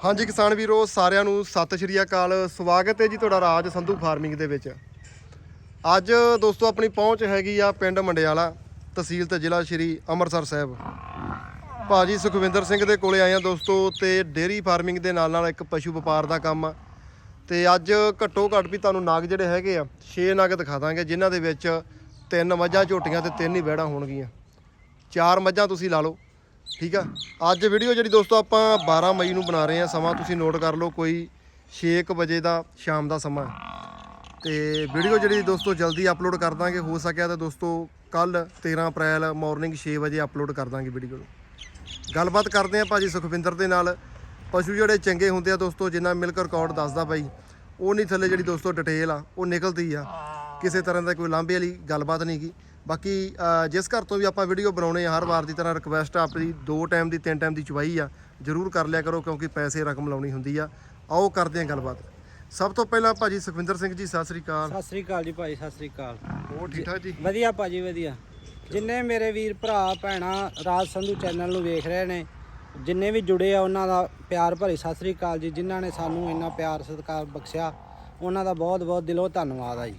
ਹਾਂਜੀ ਕਿਸਾਨ ਵੀਰੋ, ਸਾਰਿਆਂ ਨੂੰ ਸਤਿ ਸ਼੍ਰੀ ਅਕਾਲ। ਸਵਾਗਤ ਹੈ ਜੀ ਤੁਹਾਡਾ ਰਾਜ ਸੰਧੂ ਫਾਰਮਿੰਗ ਦੇ ਵਿੱਚ। ਅੱਜ ਦੋਸਤੋ ਆਪਣੀ ਪਹੁੰਚ ਹੈਗੀ ਆ ਪਿੰਡ ਮੰਡਿਆਲਾ, ਤਹਿਸੀਲ ਤੇ ਜ਼ਿਲ੍ਹਾ ਸ਼੍ਰੀ ਅੰਮ੍ਰਿਤਸਰ ਸਾਹਿਬ। ਭਾਜੀ ਸੁਖਵਿੰਦਰ ਸਿੰਘ ਦੇ ਕੋਲੇ ਆਏ ਆ ਦੋਸਤੋ ਤੇ ਡੇਅਰੀ ਫਾਰਮਿੰਗ ਦੇ ਨਾਲ ਨਾਲ ਇੱਕ ਪਸ਼ੂ ਵਪਾਰ ਦਾ ਕੰਮ ਆ। ਤੇ ਅੱਜ ਘੱਟੋ ਘੱਟ ਵੀ ਤੁਹਾਨੂੰ ਨਾਗ ਜਿਹੜੇ ਹੈਗੇ ਆ 6 ਨਾਗ ਦਿਖਾ ਦਾਂਗੇ, ਜਿਨ੍ਹਾਂ ਦੇ ਵਿੱਚ ਤਿੰਨ ਮੱਝਾਂ, ਝੋਟੀਆਂ ਤੇ ਤਿੰਨ ਹੀ ਬੈੜਾਂ ਹੋਣਗੀਆਂ। ਚਾਰ ਮੱਝਾਂ ਤੁਸੀਂ ਲਾ ਲਓ। ਠੀਕ ਆ? ਅੱਜ ਵੀਡੀਓ ਜਿਹੜੀ ਦੋਸਤੋ ਆਪਾਂ 12 ਮਈ ਨੂੰ ਬਣਾ ਰਹੇ ਆ, ਸਮਾਂ ਤੁਸੀਂ ਨੋਟ ਕਰ ਲਓ, ਕੋਈ 6 ਵਜੇ ਦਾ ਸ਼ਾਮ ਦਾ ਸਮਾਂ ਹੈ। ਤੇ ਵੀਡੀਓ ਜਿਹੜੀ ਦੋਸਤੋ ਜਲਦੀ ਅਪਲੋਡ ਕਰ ਦਾਂਗੇ, ਹੋ ਸਕਿਆ ਤਾਂ ਦੋਸਤੋ ਕੱਲ 13 ਅਪ੍ਰੈਲ ਮਾਰਨਿੰਗ 6 ਵਜੇ ਅਪਲੋਡ ਕਰ ਦਾਂਗੇ ਵੀਡੀਓ ਨੂੰ। ਗੱਲਬਾਤ ਕਰਦੇ ਆ ਭਾਜੀ ਸੁਖਵਿੰਦਰ ਦੇ ਨਾਲ। ਪਸ਼ੂ ਜਿਹੜੇ ਚੰਗੇ ਹੁੰਦੇ ਆ ਦੋਸਤੋ, ਜਿੰਨਾ ਮਿਲਕ ਰਿਕਾਰਡ ਦੱਸਦਾ ਬਾਈ, ਉਹ ਨਹੀਂ ਥੱਲੇ ਜਿਹੜੀ ਦੋਸਤੋ ਡਿਟੇਲ ਆ, ਉਹ ਨਿਕਲਦੀ ਆ। ਕਿਸੇ ਤਰ੍ਹਾਂ ਦਾ ਕੋਈ ਲਾਂਭੇ ਵਾਲੀ ਗੱਲਬਾਤ ਨਹੀਂ ਗੀ ਬਾਕੀ ਜਿਸ ਘਰ ਤੋਂ ਵੀ ਆਪਾਂ ਵੀਡੀਓ ਬਣਾਉਣੇ ਆ ਹਰ ਵਾਰ ਦੀ ਤਰ੍ਹਾਂ ਰਿਕਵੈਸਟ ਆ ਆਪਣੀ ਦੋ ਟਾਈਮ ਦੀ ਤਿੰਨ ਟਾਈਮ ਦੀ ਚੁਵਾਈ ਆ ਜਰੂਰ ਕਰ ਲਿਆ ਕਰੋ ਕਿਉਂਕਿ ਪੈਸੇ ਰਕਮ ਲਾਉਣੀ ਹੁੰਦੀ ਆ। ਆਓ ਕਰਦੇ ਆ ਗੱਲਬਾਤ। ਸਭ ਤੋਂ ਪਹਿਲਾਂ ਭਾਜੀ ਸੁਖਵਿੰਦਰ ਸਿੰਘ ਜੀ ਸਤਿ ਸ੍ਰੀ ਅਕਾਲ। ਸਤਿ ਸ੍ਰੀ ਅਕਾਲ ਜੀ ਭਾਈ ਸਤਿ ਸ੍ਰੀ ਅਕਾਲ। ਹੋਰ ਠੀਕ ਠਾਕ ਜੀ? ਵਧੀਆ ਭਾਜੀ ਵਧੀਆ। ਜਿੰਨੇ ਮੇਰੇ ਵੀਰ ਭਰਾ ਭੈਣਾ ਰਾਜ ਸੰਧੂ ਚੈਨਲ ਨੂੰ ਵੇਖ ਰਹੇ ਨੇ ਜਿੰਨੇ ਵੀ ਜੁੜੇ ਆ ਉਹਨਾਂ ਦਾ ਪਿਆਰ ਭਰੀ ਸਤਿ ਸ੍ਰੀ ਅਕਾਲ ਜੀ। ਜਿਨ੍ਹਾਂ ਨੇ ਸਾਨੂੰ ਇੰਨਾ ਪਿਆਰ ਸਤਿਕਾਰ ਬਖਸ਼ਿਆ ਉਹਨਾਂ ਦਾ ਬਹੁਤ ਬਹੁਤ ਦਿਲੋਂ ਧੰਨਵਾਦ ਆ ਜੀ।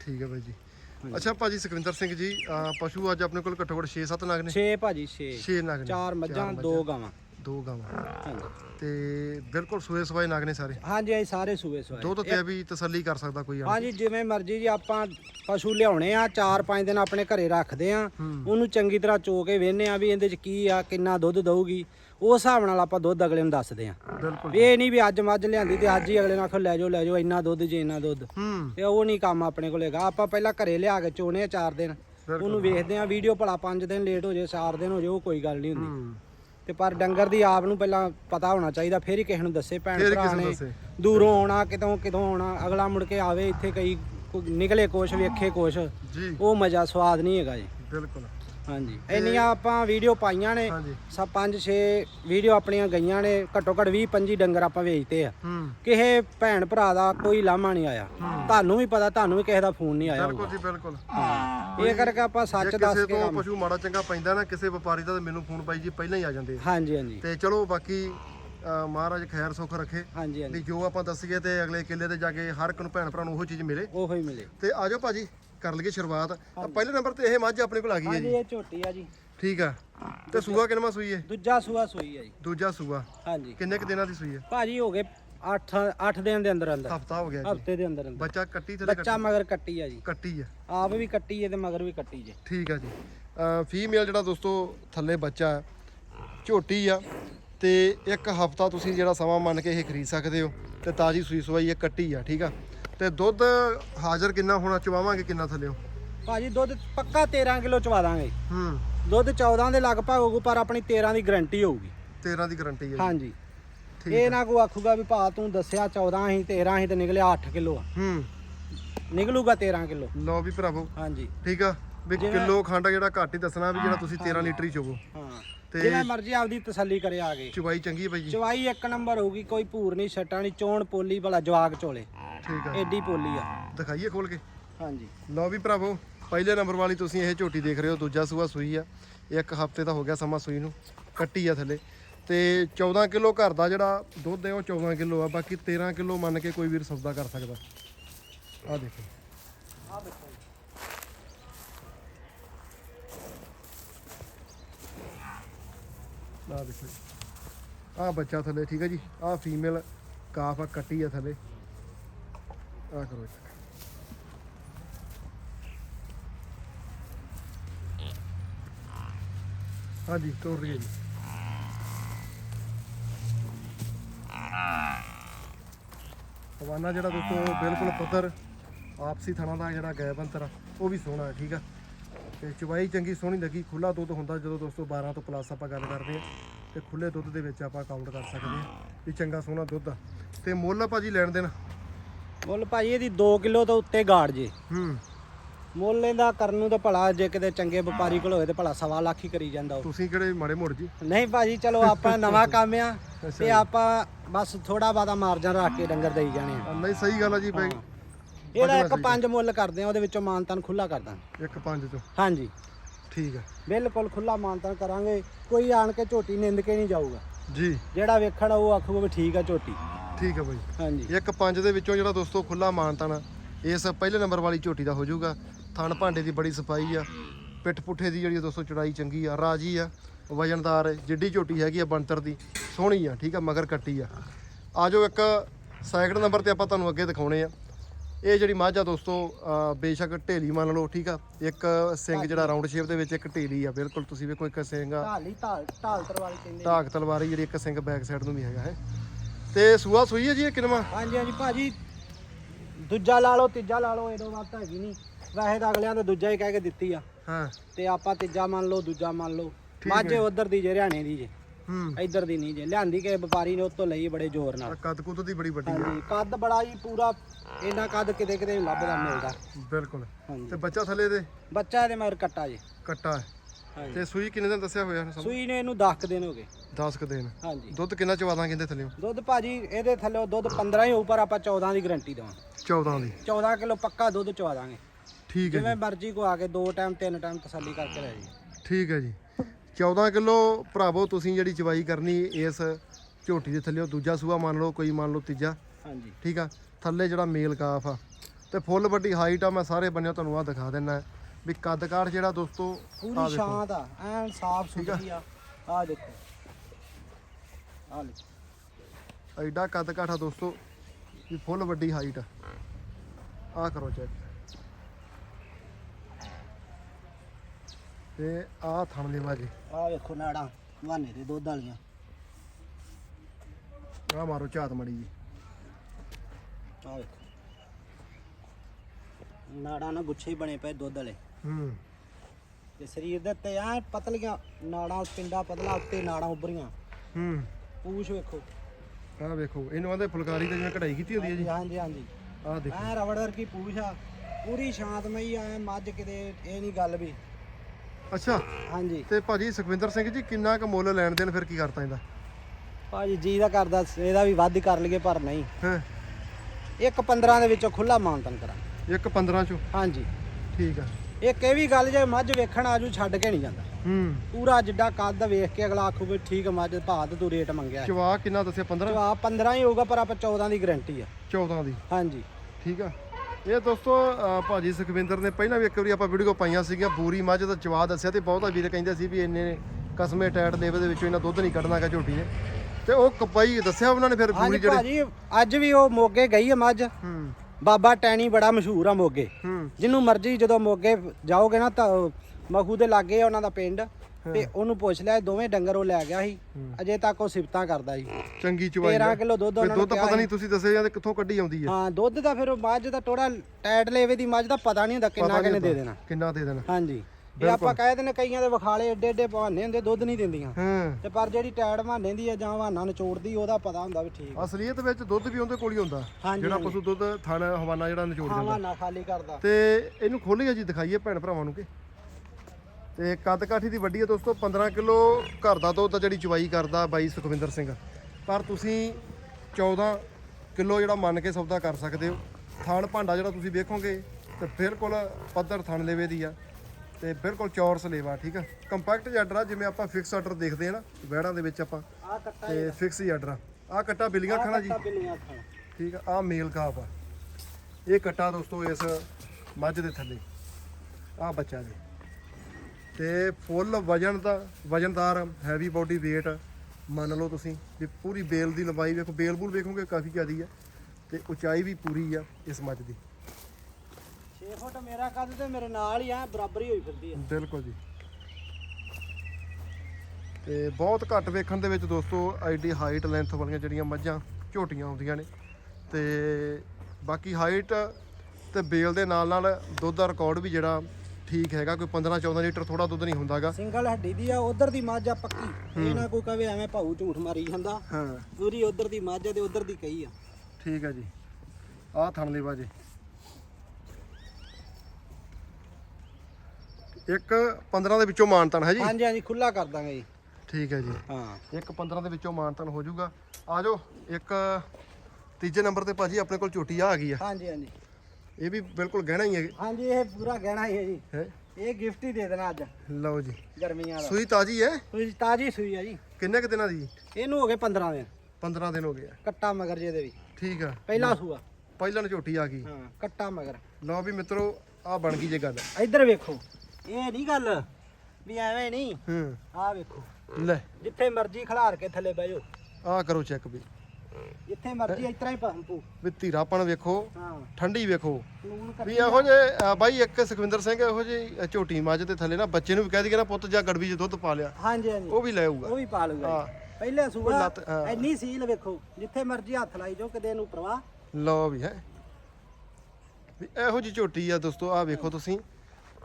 ਠੀਕ ਹੈ ਬਾਈ ਜੀ। ਅੱਛਾ ਭਾਜੀ ਸੁਖਵਿੰਦਰ ਸਿੰਘ ਜੀ ਪਸ਼ੂ ਅੱਜ ਆਪਣੇ ਕੋਲ ਘੱਟੋ ਘੱਟ 6-7 ਨਗ ਨੇ? 6 ਭਾਜੀ 6 6 ਨਗ ਨੇ। ਚਾਰ ਮੱਝਾਂ ਦੋ ਗਾਵਾਂ। ਦੋ ਗਾਵਾਂ। ਹਾਂਜੀ। ਤੇ ਬਿਲਕੁਲ ਸੂਏ ਸਵਾਏ ਨਗ ਨੇ ਸਾਰੇ? ਹਾਂਜੀ ਅਸੀਂ ਸਾਰੇ ਸੂਏ ਸਵਾਏ ਦੁੱਧ ਤੇ ਵੀ ਤਸੱਲੀ ਕਰ ਸਕਦਾ ਕੋਈ ਹਾਂਜੀ ਜਿਵੇਂ ਮਰਜ਼ੀ ਜੀ ਆਪਾਂ ਪਸ਼ੂ ਲਿਆਉਣੇ ਆ 4-5 ਦਿਨ ਆਪਣੇ ਘਰੇ ਰੱਖਦੇ ਆ। ਉਹਨੂੰ ਚੰਗੀ ਤਰ੍ਹਾਂ ਚੋ ਕੇ ਵੇਖਨੇ ਆ ਵੀ ਇਹਦੇ ਚ ਕੀ ਆ ਕਿੰਨਾ ਦੁੱਧ ਦਊਗੀ। ਉਸ ਹਿਸਾਬ ਨਾਲ ਆਪਾਂ ਦੁੱਧ ਅਗਲੇ ਨੂੰ ਦੱਸਦੇ ਆ। ਬਿਲਕੁਲ ਇਹ ਨਹੀਂ ਵੀ ਅੱਜ ਮੱਝ ਲਿਆਂਦੀ ਤੇ ਅੱਜ ਹੀ ਅਗਲੇ ਨਾਲ ਆਖੋ ਲੈ ਜਾਓ ਲੈ ਜਾਓ ਇੰਨਾ ਦੁੱਧ ਜੇ ਇੰਨਾ ਦੁੱਧ। ਹੂੰ। ਤੇ ਉਹ ਨਹੀਂ ਕੰਮ ਆਪਣੇ ਕੋਲ ਹੈਗਾ। ਆਪਾਂ ਪਹਿਲਾਂ ਘਰੇ ਲਿਆ ਕੇ ਚੋਣੇ ਆ 4 ਦਿਨ। ਉਹਨੂੰ ਵੇਖਦੇ ਆ ਵੀਡੀਓ ਭਲਾ 5 ਦਿਨ ਲੇਟ ਹੋ ਜੇ 4 ਦਿਨ ਹੋ ਜੇ ਉਹ ਕੋਈ ਗੱਲ ਨਹੀਂ ਹੁੰਦੀ। ਤੇ ਪਰ ਡੰਗਰ ਦੀ ਆਪ ਨੂੰ ਪਹਿਲਾਂ ਪਤਾ ਹੋਣਾ ਚਾਹੀਦਾ ਫਿਰ ਹੀ ਕਿਸੇ ਨੂੰ ਦੱਸੇ ਭੈਣ ਭਰਾ ਨੂੰ ਨੇ ਦੂਰੋਂ ਆਉਣਾ ਕਿਤੋਂ ਕਿਤੋਂ ਆਉਣਾ ਅਗਲਾ ਮੁੜ ਕੇ ਆਵੇ ਇੱਥੇ ਕਈ ਨਿਕਲੇ ਕੁਛ ਵੇਖੇ ਕੁਛ। ਉਹ ਮਜ਼ਾ ਸਵਾਦ ਨਹੀਂ ਹੈਗਾ ਜੀ। ਬਿਲਕੁਲ। ਹਾਂਜੀ। ਇੰਨੀਆਂ ਆਪਾਂ ਵੀਡੀਓ ਪਾਈਆਂ ਨੇ ਹਾਂਜੀ। ਸਭ 5-6 ਵੀਡੀਓ ਆਪਣੀਆਂ ਗਈਆਂ ਨੇ ਘੱਟੋ ਘੱਟ 20-25 ਡੰਗਰ ਆਪਾਂ ਵੇਚਤੇ ਆ। ਹੂੰ। ਕਿਸੇ ਭੈਣ ਭਰਾ ਦਾ ਕੋਈ ਲਾਮਾ ਨਹੀਂ ਆਇਆ। ਤੁਹਾਨੂੰ ਵੀ ਪਤਾ ਤੁਹਾਨੂੰ ਵੀ ਕਿਸੇ ਦਾ ਫੋਨ ਨਹੀਂ ਆਇਆ ਬਿਲਕੁਲ ਜੀ ਬਿਲਕੁਲ। ਇਹ ਕਰਕੇ ਆਪਾਂ ਸੱਚ ਦੱਸ ਕਿਸੇ ਕੇ ਤੋਂ ਕੰਮ ਪਸ਼ੂ ਮਾੜਾ ਚੰਗਾ ਪੈਂਦਾ ਨਾ ਕਿਸੇ ਵਪਾਰੀ ਦਾ ਤਾਂ ਮੈਨੂੰ ਫੋਨ ਪਾਈ ਜੀ ਪਹਿਲਾਂ ਹੀ ਆ ਜਾਂਦੇ ਆ। ਹਾਂਜੀ ਹਾਂਜੀ। ਤੇ ਚਲੋ ਬਾਕੀ ਅ, ਮਹਾਰਾਜ ਖੈਰ ਸੁੱਖ ਰੱਖੇ। ਹਾਂਜੀ ਹਾਂਜੀ। ਵੀ ਜੋ ਆਪਾਂ ਦੱਸੀਏ ਤੇ ਅਗਲੇ ਕਿੱਲੇ ਤੇ ਜਾ ਕੇ ਹਰ ਇੱਕ ਨੂੰ ਭੈਣ ਭਰਾ ਨੂੰ ਉਹ ਚੀਜ਼ ਮਿਲੇ। ਉਹੋ ਹੀ ਮਿਲੇ। ਤੇ ਆਜੋ ਭਾਜੀ। ਕਰ ਲਈਏ ਸ਼ੁਰੂਆਤ। ਤਾਂ ਪਹਿਲੇ ਨੰਬਰ ਤੇ ਇਹ ਮੱਝ ਆਪਣੇ ਕੋਲ ਆ ਗਈ ਹੈ ਹਾਂਜੀ ਜੀ। ਇਹ ਝੋਟੀ ਆ ਜੀ। ਠੀਕ ਆ। ਤੇ ਸੂਆ ਕਿੰਨਵਾਂ ਸੂਈ ਹੈ? ਦੂਜਾ ਸੂਆ ਸੂਈ ਆ ਜੀ। ਦੂਜਾ ਸੂਆ। ਹਾਂਜੀ। ਕਿੰਨੇ ਕੁ ਦਿਨਾਂ ਦੀ ਸੂਈ ਹੈ? ਭਾਜੀ ਹੋ ਗਏ 8 8 ਦਿਨ ਦੇ ਅੰਦਰ ਅੰਦਰ। ਹਫਤਾ ਹੋ ਗਿਆ ਜੀ। ਹਫ਼ਤੇ ਦੇ ਅੰਦਰ ਅੰਦਰ। ਬੱਚਾ ਕੱਟੀ ਥੱਲੇ ਬੱਚਾ ਮਗਰ ਕੱਟੀ ਆ ਜੀ। ਕੱਟੀ ਆ। ਆਪ ਵੀ ਕੱਟੀ ਹੈ ਤੇ ਮਗਰ ਵੀ ਕੱਟੀ ਜੇ। ਠੀਕ ਆ ਜੀ। ਫੀਮੇਲ ਜਿਹੜਾ ਦੋਸਤੋ ਥੱਲੇ ਬੱਚਾ ਹੈ, ਝੋਟੀ ਆ। ਤੇ ਇੱਕ ਹਫਤਾ ਤੁਸੀਂ ਜਿਹੜਾ ਸਮਾਂ ਮੰਨ ਕੇ ਇਹ ਖਰੀਦ ਸਕਦੇ ਹੋ ਤੇ ਤਾਜੀ ਸੂਈ ਸਵਾਈ ਇਹ ਕੱਟੀ ਆ ਠੀਕ ਆ। ਤੇ ਦੁੱਧ ਹਾਜ਼ਰ ਕਿੰਨਾ ਹੋਣਾ ਚਵਾਵਾਂਗੇ ਕਿੰਨਾ ਥੱਲਿਓ ਭਾਜੀ ਦੁੱਧ ਪੱਕਾ 13 ਕਿਲੋ ਚਵਾ ਦਾਂਗੇ। ਹੂੰ। ਦੁੱਧ 14 ਦੇ ਲਗਭਗ ਹੋਊ ਪਰ ਆਪਣੀ 13 ਦੀ ਗਾਰੰਟੀ ਹੋਊਗੀ। 13 ਦੀ ਗਾਰੰਟੀ ਹੈ। ਹਾਂਜੀ। ਇਹ ਨਾ ਕੋ ਆਖੂਗਾ ਵੀ ਭਾ ਤੂੰ ਦੱਸਿਆ 14 ਹੀ 13 ਹੀ ਤੇ ਨਿਕਲਿਆ 8 ਕਿਲੋ ਆ। ਹੂੰ। ਨਿਕਲੂਗਾ 13 ਕਿਲੋ। ਲਓ ਵੀ ਭਰਾਵੋ। ਹਾਂਜੀ। ਠੀਕ ਆ? ਵੀ ਕਿਲੋ ਖੰਡ ਜਿਹੜਾ ਘੱਟ ਹੀ ਦੱਸਣਾ ਵੀ ਜਿਹੜਾ ਤੁਸੀਂ 13 ਲੀਟਰ ਹੀ। ਚੋਵੋ। ਹਾਂ। ਜਿਵੇਂ ਮਰਜ਼ੀ ਆਪਦੀ ਤਸੱਲੀ ਕਰੇ ਆ ਕੇ। ਚਵਾਈ ਚੰਗੀ ਹੈ ਬਾਈ ਜੀ? ਚਵਾਈ ਇੱਕ ਨੰਬਰ ਹੋਊਗੀ ਕੋਈ ਭੂਰ ਨਹੀਂ ਛਟਾ ਨਹੀਂ ਚੋਣ ਪੋਲੀ ਭਲਾ ਜਵਾਕ ਚੋਲੇ। ਠੀਕ ਆ। ਏਡੀ ਪੋਲੀ ਆ। ਦਿਖਾਈਏ ਖੋਲ ਕੇ। ਹਾਂਜੀ। ਲਓ ਵੀ ਭਰਾਵੋ ਪਹਿਲੇ ਨੰਬਰ ਵਾਲੀ ਤੁਸੀਂ ਇਹ ਝੋਟੀ ਦੇਖ ਰਹੇ ਹੋ ਦੂਜਾ ਸੂਆ ਸੂਈ ਆ। ਇੱਕ ਹਫ਼ਤੇ ਦਾ ਹੋ ਗਿਆ ਸਮਾਂ ਸੂਈ ਨੂੰ ਕੱਟੀ ਆ ਥੱਲੇ। ਤੇ 14 ਕਿਲੋ ਘਰ ਦਾ ਜਿਹੜਾ ਦੁੱਧ ਹੈ ਉਹ 14 ਕਿਲੋ ਆ ਬਾਕੀ 13 ਕਿਲੋ ਮੰਨ ਕੇ ਕੋਈ ਵੀਰ ਸੌਦਾ ਕਰ ਸਕਦਾ। ਆ ਦੇਖੋ। ਆ ਦੇਖੋ। ਆ ਦੇਖੋ ਆ ਬੱਚਾ ਥੱਲੇ, ਠੀਕ ਹੈ ਜੀ? ਆ ਫੀਮੇਲ ਕਾਫ ਆ, ਕੱਟੀ ਆ ਥੱਲੇ। ਆ ਕਰੋ ਹਾਂਜੀ ਤੋਰ ਰਹੀ ਹੈ ਜੀ। ਹਵਾਨਾ ਜਿਹੜਾ ਦੋਸਤੋ ਬਿਲਕੁਲ ਪੱਧਰ ਆਪਸੀ ਥਣਾ ਦਾ ਜਿਹੜਾ ਗੈਪ ਅੰਤਰ ਆ, ਉਹ ਵੀ ਸੋਹਣਾ ਹੈ, ਠੀਕ ਆ। ਤੇ ਚਵਾਈ ਚੰਗੀ ਸੋਹਣੀ ਲੱਗੀ ਖੁੱਲਾ ਦੁੱਧ ਹੁੰਦਾ ਜਦੋਂ ਦੋਸਤੋ 12 ਤੋਂ ਪਲੱਸ ਆਪਾਂ ਗੱਲ ਕਰਦੇ ਆ ਤੇ ਖੁੱਲੇ ਦੁੱਧ ਦੇ ਵਿੱਚ ਆਪਾਂ ਕਾਊਂਟ ਕਰ ਸਕਦੇ ਆ ਵੀ ਚੰਗਾ ਸੋਹਣਾ ਦੁੱਧ ਆ। ਤੇ ਮੁੱਲ ਭਾਜੀ ਲੈਣ ਦੇਣ? ਮੁੱਲ ਭਾਜੀ ਇਹਦੀ 2 ਕਿਲੋ ਤੋਂ ਉੱਤੇ ਗਾੜ ਜੇ। ਹੂੰ। ਮੁੱਲ ਇਹਦਾ ਕਰਨ ਨੂੰ ਤਾਂ ਭਲਾ ਜੇ ਕਿਤੇ ਚੰਗੇ ਵਪਾਰੀ ਕੋਲ ਹੋਵੇ ਤੇ ਭਲਾ ਸਵਾ ਲੱਖ ਹੀ ਕਰੀ ਜਾਂਦਾ ਉਹ। ਤੁਸੀਂ ਕਿਹੜੇ ਮਾੜੇ ਮੋੜ ਜੀ? ਨਹੀਂ ਭਾਜੀ ਚਲੋ ਆਪਾਂ ਨਵਾਂ ਕੰਮ ਆ ਤੇ ਆਪਾਂ ਬਸ ਥੋੜਾ ਬਾਦਾ ਮਾਰਜਨ ਰੱਖ ਕੇ ਡੰਗਰ ਦੇਈ ਜਾਣੇ ਆ। ਆ, ਨਹੀਂ ਸਹੀ ਗੱਲ ਆ ਜੀ ਬਾਈ ਇਹਦਾ ਇੱਕ ਪੰਜ ਮੁੱਲ ਕਰਦੇ ਆ ਉਹਦੇ ਵਿੱਚੋਂ ਮਾਨਤਨ ਖੁੱਲਾ ਕਰਦਾ ਇੱਕ ਪੰਜ ਚੋਂ। ਹਾਂਜੀ। ਠੀਕ ਆ। ਬਿਲਕੁਲ ਖੁੱਲਾ ਮਾਨਤਨ ਕਰਾਂਗੇ। ਕੋਈ ਆਣ ਕੇ ਝੋਟੀ ਨਿੰਦ ਕੇ ਨਹੀਂ ਜਾਊਗਾ। ਜੀ। ਜਿਹੜਾ ਵੇਖਣ ਉਹ ਆਖੂਗਾ ਵੀ ਠੀਕ ਆ ਝੋਟੀ। ਠੀਕ ਹੈ ਬਾਈ। ਹਾਂਜੀ। ਇੱਕ ਪੰਜ ਦੇ ਵਿੱਚੋਂ ਜਿਹੜਾ ਦੋਸਤੋ ਖੁੱਲਾ ਮਾਨਤਨ ਇਸ ਪਹਿਲੇ ਨੰਬਰ ਵਾਲੀ ਝੋਟੀ ਦਾ ਹੋ ਜਾਊਗਾ। ਥਣ ਭਾਂਡੇ ਦੀ ਬੜੀ ਸਫ਼ਾਈ ਆ। ਪਿੱਠ ਪੁੱਠੇ ਦੀ ਜਿਹੜੀ ਦੋਸਤੋ ਚੜਾਈ ਚੰਗੀ ਆ। ਰਾਜੀ ਆ। ਵਜਨਦਾਰ ਹੈ, ਜਿੱਡੀ ਝੋਟੀ ਹੈਗੀ ਆ ਬੰਤਰ ਦੀ। ਸੋਹਣੀ ਆ ਠੀਕ ਆ ਮਗਰ ਕੱਟੀ ਆ। ਆਜੋ ਇੱਕ ਸੈਕਿੰਡ ਨੰਬਰ ਤੇ ਆਪਾਂ ਤੁਹਾਨੂੰ ਅੱਗੇ ਦਿਖਾਉਣੇ ਆ। ਇਹ ਜਿਹੜੀ ਮੱਝ ਆ ਦੋਸਤੋ ਬੇਸ਼ੱਕ ਢੇਲੀ ਮੰਨ ਲਓ ਠੀਕ ਆ? ਇੱਕ ਸਿੰਘ ਜਿਹੜਾ ਰਾਉਂਡ ਸ਼ੇਪ ਦੇ ਵਿੱਚ ਇੱਕ ਢੇਲੀ ਆ ਬਿਲਕੁਲ ਤੁਸੀਂ ਵੇਖੋ ਇੱਕ ਸਿੰਘ ਆ। ਢਾਲੀ ਢਾਲ ਢਾਲ ਤਰਵਾਲੀ ਕਹਿੰਦੇ ਢਾਕ ਤਲਵਾਰੀ ਜਿਹੜੀ ਇੱਕ ਸਿੰਘ ਬੈਕ ਸਾਈਡ ਨੂੰ ਵੀ ਹੈਗਾ ਹੈ? ਤੇ ਸੂਆ ਸੂਈ ਹੈ ਜੀ ਇਹ ਕਿਨਵਾ? ਹਾਂਜੀ ਹਾਂਜੀ ਭਾਜੀ। ਦੂਜਾ ਲਾ ਲਓ ਤੀਜਾ ਲਾ ਲਓ ਇਹਦੋਂ ਵੱਧ ਤਾਂ ਹੈਗੀ ਨਹੀਂ। ਵੈਸੇ ਤਾਂ ਅਗਲਿਆਂ ਨੇ ਦੂਜਾ ਹੀ ਕਹਿ ਕੇ ਦਿੱਤੀ ਆ। ਹਾਂ। ਤੇ ਆਪਾਂ ਤੀਜਾ ਮੰਨ ਲਓ ਦੂਜਾ ਮੰਨ ਲਓ। ਮਾਝੇ ਉਧਰ ਦੀ ਜੇ ਹਰਿਆਣੇ ਦੀ ਜੇ। ਹੂੰ। ਇੱਧਰ ਦੀ ਨਹੀਂ ਜੇ। ਲਿਆਂਦੀ ਕਿ ਵਪਾਰੀ ਨੇ ਉੱਤੋਂ ਲਈ ਬੜੇ ਜ਼ੋਰ ਨਾਲ। ਕੱਦ ਕੁੱਦ ਦੀ ਬੜੀ ਵੱਡੀ ਆ। ਹਾਂਜੀ ਕੱਦ ਬੜਾ ਜੀ ਪੂਰਾ ਇੰਨਾ ਕੱਦ ਕਿਤੇ ਕਿਤੇ ਨੀ ਲੱਭਦਾ ਮਿਲਦਾ। ਬਿਲਕੁਲ। ਹਾਂਜੀ। ਤੇ ਬੱਚਾ ਥੱਲੇ ਦੇ? ਬੱਚਾ ਇਹਦੇ ਮਗਰ ਕੱਟਾ ਜੇ। ਕੱਟਾ ਹੈ। ਹਾਂਜੀ। ਤੇ ਸੂਈ ਕਿੰਨੇ ਦਿਨ ਦੱਸਿਆ ਹੋਇਆ ਸਾਨੂੰ? ਸੂਈ ਨੇ ਇਹਨੂੰ 10 ਦਿਨ ਹੋ ਗਏ। 10 ਕ ਦਿਨ। ਹਾਂਜੀ। ਦੁੱਧ ਕਿੰਨਾ ਚਵਾਦਾਂ ਕਹਿੰਦੇ ਥੱਲੇ? ਦੁੱਧ ਭਾਜੀ ਇਹਦੇ ਥੱਲੇ ਦੁੱਧ 15 ਹੀ ਉੱਪਰ ਆਪਾਂ 14 ਦੀ ਗਾਰੰਟੀ ਦਵਾਂ 14 ਦੀ। 14 ਕਿਲੋ ਪੱਕਾ ਦੁੱਧ ਚਵਾ ਦਾਂਗੇ ਠੀਕ ਹੈ ਜਿਵੇਂ ਮਰਜ਼ੀ ਕੋ ਆ ਕੇ ਦੋ ਟਾਈਮ ਤਿੰਨ ਟਾਈਮ ਤਸੱਲੀ ਕਰਕੇ ਲੈ ਜੀ। ਠੀਕ ਹੈ ਜੀ। 14 ਕਿਲੋ ਭਰਾਵੋ ਤੁਸੀਂ ਜਿਹੜੀ ਚਵਾਈ ਕਰਨੀ ਇਸ ਝੋਟੀ ਦੇ ਥੱਲੇ ਦੂਜਾ ਸੂਆ ਮੰਨ ਲਓ ਕੋਈ ਮੰਨ ਲਓ ਤੀਜਾ। ਹਾਂਜੀ। ਠੀਕ ਆ? ਥੱਲੇ ਜਿਹੜਾ ਮੇਲ ਕਾਫ ਆ। ਤੇ ਫੁੱਲ ਵੱਡੀ ਹਾਈਟ ਆ ਮੈਂ ਸਾਰੇ ਬੰਨਿਆਂ ਤੁਹਾਨੂੰ ਆ ਦਿਖਾ ਦਿੰਨਾ। ਵੀ ਕੱਦ ਕਾਠ ਜਿਹੜਾ ਦੋਸਤੋ ਪੂਰੀ। ਸ਼ਾਂਤ ਆ ਐਨ ਸਾਫ਼ ਸੁਥਰੀ ਆ। ਆ ਦੇਖੋ। ਆ ਲੈ ਐਡਾ ਕੱਦ ਕਾਠ ਦੋਸਤੋ ਵੀ ਫੁੱਲ ਵੱਡੀ ਹਾਈਟ ਆ। ਆ ਕਰੋ ਚੈੱਕ ਤੇ ਆ ਥਣ ਲੈਵਾ ਜੀ ਆ ਵੇਖੋ ਨਾੜਾਂ ਵਾਨੇ ਦੇ ਦੁੱਧ ਵਾਲੀਆਂ। ਆ ਮਾਰੋ ਝਾਤ ਮੜੀ ਜੀ। ਆ ਵੇਖੋ। ਨਾੜਾਂ ਨਾਲ ਗੁੱਛੇ ਹੀ ਬਣੇ ਪਏ ਦੁੱਧ ਵਾਲੇ। ਹੂੰ। ਤੇ ਸਰੀਰ ਦੇ ਉੱਤੇ ਆ ਪਤਲੀਆਂ ਨਾੜਾਂ ਪਿੰਡਾ ਪਤਲਾ ਉੱਤੇ ਨਾੜਾਂ ਉੱਭਰੀਆਂ। ਹੂੰ। ਪੂਛ ਵੇਖੋ। ਆ ਵੇਖੋ ਇਹਨੂੰ ਆਂਦੇ ਫੁਲਕਾਰੀ ਤੇ ਜਿਵੇਂ ਕਢਾਈ ਕੀਤੀ ਹੁੰਦੀ ਹੈ ਜੀ। ਹਾਂਜੀ ਹਾਂਜੀ ਆ ਦੇਖੋ। ਐ ਰਬੜ ਵਰਗੀ ਪੂਛ ਆ। ਪੂਰੀ ਸ਼ਾਂਤਮਈ ਆ ਐਂ ਮੱਝ ਕਿਤੇ ਇਹ ਨਹੀਂ ਗੱਲ ਵੀ। ਅੱਛਾ। ਹਾਂਜੀ। ਤੇ ਭਾਜੀ ਸੁਖਵਿੰਦਰ ਸਿੰਘ ਜੀ ਕਿੰਨਾ ਕੁ ਮੁੱਲ ਲੈਣ ਦੇਣ ਫਿਰ ਕੀ ਕਰਤਾ ਇਹਦਾ? ਭਾਜੀ ਜੀ ਦਾ ਕਰਦਾ ਇਹਦਾ ਵੀ ਵੱਧ ਹੀ ਕਰ ਲਈਏ ਪਰ ਨਹੀਂ। ਹਾਂ? ਇੱਕ 15 ਦੇ ਵਿੱਚੋਂ ਖੁੱਲਾ ਮਾਨਤਨ ਕਰਾਂ। ਇੱਕ 15 ਚੋਂ? ਹਾਂਜੀ। ਠੀਕ ਆ। ਇੱਕ ਇਹ ਵੀ ਗੱਲ ਜੇ ਮੱਝ ਵੇਖਣ ਆਜੂ ਛੱਡ ਕੇ ਨਹੀਂ ਜਾਂਦਾ। ਹੂੰ। ਪੂਰਾ ਜਿੱਡਾ ਕੱਦ ਵੇਖ ਕੇ ਅਗਲਾ ਆਖੂ ਵੀ ਠੀਕ ਮੱਝ ਭਾਅ ਤੇ ਤੂੰ ਰੇਟ ਮੰਗਿਆ। ਚਵਾ ਕਿੰਨਾ ਦੱਸਿਆ 15 ਜਵਾਬ 15 ਹੀ ਹੋਊਗਾ ਪਰ ਆਪਾਂ 14 ਦੀ ਗਾਰੰਟੀ ਆ। 14 ਦੀ। ਹਾਂਜੀ। ਠੀਕ ਆ। ਇਹ ਦੋਸਤੋ ਭਾਜੀ ਸੁਖਵਿੰਦਰ ਨੇ ਪਹਿਲਾਂ ਵੀ ਇੱਕ ਵਾਰੀ ਆਪਾਂ ਵੀਡੀਓ ਪਾਈਆਂ ਸੀਗੀਆਂ ਬੂਰੀ ਮੱਝ ਦਾ ਚਵਾ ਦੱਸਿਆ ਤੇ ਬਹੁਤਾ ਵੀਰ ਕਹਿੰਦੇ ਸੀ ਵੀ ਇੰਨੇ ਕਸਮੇ ਟੈਟ ਲੇਵੇ ਦੇ ਵਿੱਚੋਂ ਇਹਨਾਂ ਦੁੱਧ ਨਹੀਂ ਕੱਢਣਾਗਾ ਝੋਟੀ ਨੇ। ਤੇ ਉਹ ਕਪਾਈ ਦੱਸਿਆ ਉਹਨਾਂ ਨੇ ਫਿਰ ਬੂਰੀ ਹਾਂਜੀ ਜਿਹੜੇ? ਭਾਜੀ ਅੱਜ ਵੀ ਉਹ ਮੋਗੇ ਗਈ ਆ ਮੱਝ। ਹੂੰ। ਬਾਬਾ ਟੈਣੀ ਬੜਾ ਮਸ਼ਹੂਰ ਆ ਮੋਗੇ। ਹੂੰ। ਜਿਹਨੂੰ ਮਰਜ਼ੀ ਜਦੋਂ ਮੋਗੇ ਜਾਓਗੇ ਨਾ ਤਾਂ ਮਖੂ ਦੇ ਲਾਗੇ ਆ ਉਹਨਾਂ ਦਾ ਪਿੰਡ। ਤੇ ਉਹਨੂੰ ਪੁੱਛ ਲਿਆ ਦੋਵੇਂ ਡੰਗਰ ਉਹ ਲੈ ਗਿਆ ਸੀ। ਅਜੇ ਤੱਕ ਉਹ ਸਿਫਤਾਂ ਕਰਦਾ ਸੀ। ਚੰਗੀ ਚਵਾਈ 13 ਆ। ਕਿਲੋ ਦੁੱਧ ਉਹਨਾਂ ਨੂੰ ਦੁੱਧ ਪਤਾ ਨਹੀਂ ਤੁਸੀਂ ਦੱਸਿਆ ਜਾਂਦੇ ਕਿੱਥੋਂ ਕੱਢੀ ਆਉਂਦੀ ਹੈ ਹਾਂ ਦੁੱਧ ਦਾ ਫਿਰ ਉਹ ਮੱਝ ਦਾ ਟੋੜਾ ਟੈਟ ਲੇਵੇ ਦੀ ਮੱਝ ਦਾ ਪਤਾ ਨਹੀਂ ਹੁੰਦਾ ਕਿੰਨਾ ਕਿਨੇ ਦੇ ਦੇਣਾ। ਕਿੰਨਾ ਦੇ ਦੇਣਾ। ਹਾਂਜੀ। ਇਹ ਆਪਾਂ ਕਹਿ ਦਿੰਦੇ ਕਈਆਂ ਦੇ ਵਿਖਾਲੇ ਏਡੇ ਏਡੇ ਬਹਾਨੇ ਹੁੰਦੇ ਦੁੱਧ ਨਹੀਂ ਦਿੰਦੀਆਂ। ਹਾਂ। ਤੇ ਪਰ ਜਿਹੜੀ ਟੈਟ ਬਹਾਨੇ ਦੀ ਆ ਜਾਂ ਬਹਾਨਾ ਨਿਚੋੜਦੀ ਉਹਦਾ ਪਤਾ ਹੁੰਦਾ ਵੀ ਠੀਕ। ਅਸਲੀਅਤ ਵਿੱਚ ਦੁੱਧ ਵੀ ਉਹਦੇ ਕੋਲ ਹੀ ਹੁੰਦਾ। ਜਿਹੜਾ ਪਸ਼ੂ ਦੁੱਧ ਥਣ ਹਵਾਨਾ ਜਿਹੜਾ ਨਿਚੋੜ ਹਾਂ ਦਿੰਦਾ। ਬਹਾਨਾ ਖਾਲੀ ਕਰਦਾ। ਤੇ ਇਹਨੂੰ ਖੋਲੀਏ ਜੀ ਦਿਖਾਈਏ ਭੈਣ ਭਰਾਵਾਂ ਨੂੰ ਕਿ। ਤੇ ਕੱਦ ਕਾਠੀ ਦੀ ਵੱਡੀ ਹੈ ਦੋਸਤੋ 15 ਕਿਲੋ ਘਰ ਦਾ ਦੁੱਧ ਜਿਹੜੀ ਚਵਾਈ ਕਰਦਾ ਬਾਈ ਸੁਖਵਿੰਦਰ ਸਿੰਘ। ਪਰ ਤੁਸੀਂ 14 ਕਿਲੋ ਜਿਹੜਾ ਮੰਨ ਕੇ ਸੌਦਾ ਕਰ ਸਕਦੇ ਹੋ। ਥਣ ਭਾਂਡਾ ਜਿਹੜਾ ਤੁਸੀਂ ਵੇਖੋਗੇ ਤੇ ਬਿਲਕੁਲ ਪੱਧਰ ਥਣ ਲੇਵੇ ਦੀ ਆ। ਤੇ ਬਿਲਕੁਲ ਚੌਰਸ ਲੇਵਾ ਠੀਕ ਆ? ਕੰਪੈਕਟ ਜੱਡਰ ਆ ਜਿਵੇਂ ਆਪਾਂ ਫਿਕਸ ਆਰਡਰ ਦੇਖਦੇ ਆ ਨਾ ਵਹਿੜਾਂ ਦੇ ਵਿੱਚ ਆਪਾਂ। ਤੇ ਫਿਕਸ ਹੀ ਆਰਡਰ ਆ। ਕੱਟਾ ਬਿੱਲੀਆਂ ਖਾਣਾ ਜੀ। ਠੀਕ ਆ ਆ ਮੇਲ ਕਾਪ ਆ। ਇਹ ਕੱਟਾ ਦੋਸਤੋ ਇਸ ਮੱਝ ਦੇ ਥੱਲੇ। ਆ ਬੱਚਾ ਜੀ। ਤੇ ਫੁੱਲ ਵਜਨ ਦਾ ਵਜਨਦਾਰ ਹੈਵੀ ਬਾਡੀ weight ਮੰਨ ਲਓ ਤੁਸੀਂ ਵੀ ਪੂਰੀ ਬੇਲ ਦੀ ਲੰਬਾਈ ਵੇਖੋ ਬੇਲ ਬੂਲ ਵੇਖੋਗੇ ਕਾਫੀ ਜ਼ਿਆਦੀ ਆ ਤੇ ਉਚਾਈ ਵੀ ਪੂਰੀ ਆ ਇਸ ਮੱਝ ਦੀ। 6 ਫੁੱਟ ਮੇਰਾ ਕੱਦ ਤੇ ਮੇਰੇ ਨਾਲ ਹੀ ਆ ਬਰਾਬਰ ਹੀ ਹੋਈ ਫਿਰਦੀ ਆ। ਬਿਲਕੁਲ ਜੀ। ਤੇ ਬਹੁਤ ਘੱਟ ਵੇਖਣ ਦੇ ਵਿੱਚ ਦੋਸਤੋ ਐਡੀ ਹਾਈਟ ਲੈਂਥ ਵਾਲੀਆਂ ਜਿਹੜੀਆਂ ਮੱਝਾਂ ਝੋਟੀਆਂ ਆਉਂਦੀਆਂ ਨੇ। ਤੇ ਬਾਕੀ ਹਾਈਟ ਤੇ ਬੇਲ ਦੇ ਨਾਲ ਨਾਲ ਦੁੱਧ ਦਾ ਰਿਕਾਰਡ ਵੀ ਜਿਹੜਾ ਠੀਕ ਹੈਗਾ ਕੋਈ 15 14 ਲੀਟਰ ਥੋੜਾ ਦੁੱਧ ਨਹੀਂ ਹੁੰਦਾਗਾ। ਸਿੰਗਲ ਹੱਡੀ ਦੀ ਆ ਉਧਰ ਦੀ ਮੱਝ ਆ ਪੱਕੀ। ਇਹ ਨਾ ਕੋਈ ਕਵੇ ਐਵੇਂ ਭਾਊ ਝੂਠ ਮਾਰੀ ਜਾਂਦਾ। ਹਾਂ। ਪੂਰੀ ਉਧਰ ਦੀ ਮੱਝ ਆ ਤੇ ਉਧਰ ਦੀ ਕਹੀ ਆ। ਠੀਕ ਹੈ ਜੀ। ਆਹ ਥਣ ਲੇਵਾ ਜੀ ਇੱਕ 15 ਦੇ ਵਿੱਚੋਂ ਮਾਨਤਨ ਹੈ ਜੀ? ਹਾਂਜੀ ਹਾਂਜੀ ਖੁੱਲਾ ਕਰ ਦਾਂਗੇ ਜੀ। ਠੀਕ ਹੈ ਜੀ। ਹਾਂ। ਇੱਕ 15 ਦੇ ਵਿੱਚੋਂ ਮਾਨਤਨ ਹੋ ਜਾਊਗਾ। ਆ ਜਾਓ ਇੱਕ ਤੀਜੇ ਨੰਬਰ ਤੇ ਭਾਜੀ ਆਪਣੇ ਕੋਲ ਝੋਟੀ ਆ ਆ ਗਈ ਆ। ਹਾਂਜੀ ਹਾਂਜੀ। ਇਹ ਵੀ ਬਿਲਕੁਲ ਗਹਿਣਾ ਹੀ ਹੈ ਹਾਂਜੀ ਇਹ ਪੂਰਾ ਗਹਿਣਾ ਹੀ ਹੈ ਜੀ। ਹੈ? ਇਹ ਗਿਫਟ ਹੀ ਦੇ ਦੇਣਾ ਅੱਜ। ਲਓ ਜੀ। ਗਰਮੀਆਂ ਦਾ। ਸੂਈ ਤਾਜੀ ਹੈ? ਸੂਈ ਤਾਜੀ ਸੂਈ ਆ ਜੀ। ਕਿੰਨੇ ਕੁ ਦਿਨਾਂ ਦੀ? ਇਹਨੂੰ ਹੋ ਗਏ 15 ਦਿਨ। 15 ਦਿਨ ਹੋ ਗਏ ਆ। ਕੱਟਾ ਮਗਰ ਜੇ ਦੇ ਵੀ। ਠੀਕ ਆ। ਪਹਿਲਾ ਸੂਆ। ਪਹਿਲਾਂ ਝੋਟੀ ਆ ਗਈ। ਹਾਂ ਕੱਟਾ ਮਗਰ। ਲਓ ਵੀ ਮਿੱਤਰੋ ਆ ਬਣ ਗਈ ਜੇ ਗੱਲ। ਇੱਧਰ ਵੇਖੋ। ਇਹ ਨਹੀਂ ਗੱਲ ਵੀ ਐਵੇਂ ਨਹੀਂ। ਹੂੰ। ਆਹ ਵੇਖੋ। ਲੈ। ਜਿੱਥੇ ਮਰਜ਼ੀ ਖਿਲਾਰ ਕੇ ਥੱਲੇ ਬਹਿ ਜਾਓ। ਆ ਕਰੋ ਚੈੱਕ ਵੀ। ਜਿੱਥੇ ਮਰਜ਼ੀ ਇਸ ਤਰ੍ਹਾਂ ਹੀ ਪੰਪੂ ਵੀ ਧੀਰਾਪਣ ਵੇਖੋ ਹਾਂ। ਠੰਡੀ ਵੇਖੋ। ਵੀ ਇਹੋ ਜੇ ਬਾਈ ਇੱਕ ਸੁਖਵਿੰਦਰ ਸਿੰਘ ਇਹੋ ਜਿਹੀ ਝੋਟੀ ਮੱਝ ਦੇ ਥੱਲੇ ਨਾ ਬੱਚੇ ਨੂੰ ਵੀ ਕਹਿ ਦਈਏ ਨਾ ਪੁੱਤ ਜਾਂ ਗੜਵੀ 'ਚ ਦੁੱਧ ਪਾ ਲਿਆ। ਹਾਂਜੀ ਹਾਂਜੀ। ਉਹ ਵੀ ਲੈ ਆਊਗਾ। ਉਹ ਵੀ ਪਾ ਲੂਗਾ ਹਾਂ। ਜੀ। ਪਹਿਲੇ ਸੂਆ ਲੱਤ- ਹਾਂ। ਸੀਲ ਵੇਖੋ ਜਿੱਥੇ ਮਰਜ਼ੀ ਹੱਥ ਲਾਈ ਜਾਓ ਕਿਤੇ ਨੂੰ ਪ੍ਰਵਾਹ। ਲਓ ਵੀ ਹੈ। ਵੀ ਇਹੋ ਜਿਹੀ ਝੋਟੀ ਆ ਦੋਸਤੋ ਆ ਵੇਖੋ ਤੁਸੀਂ।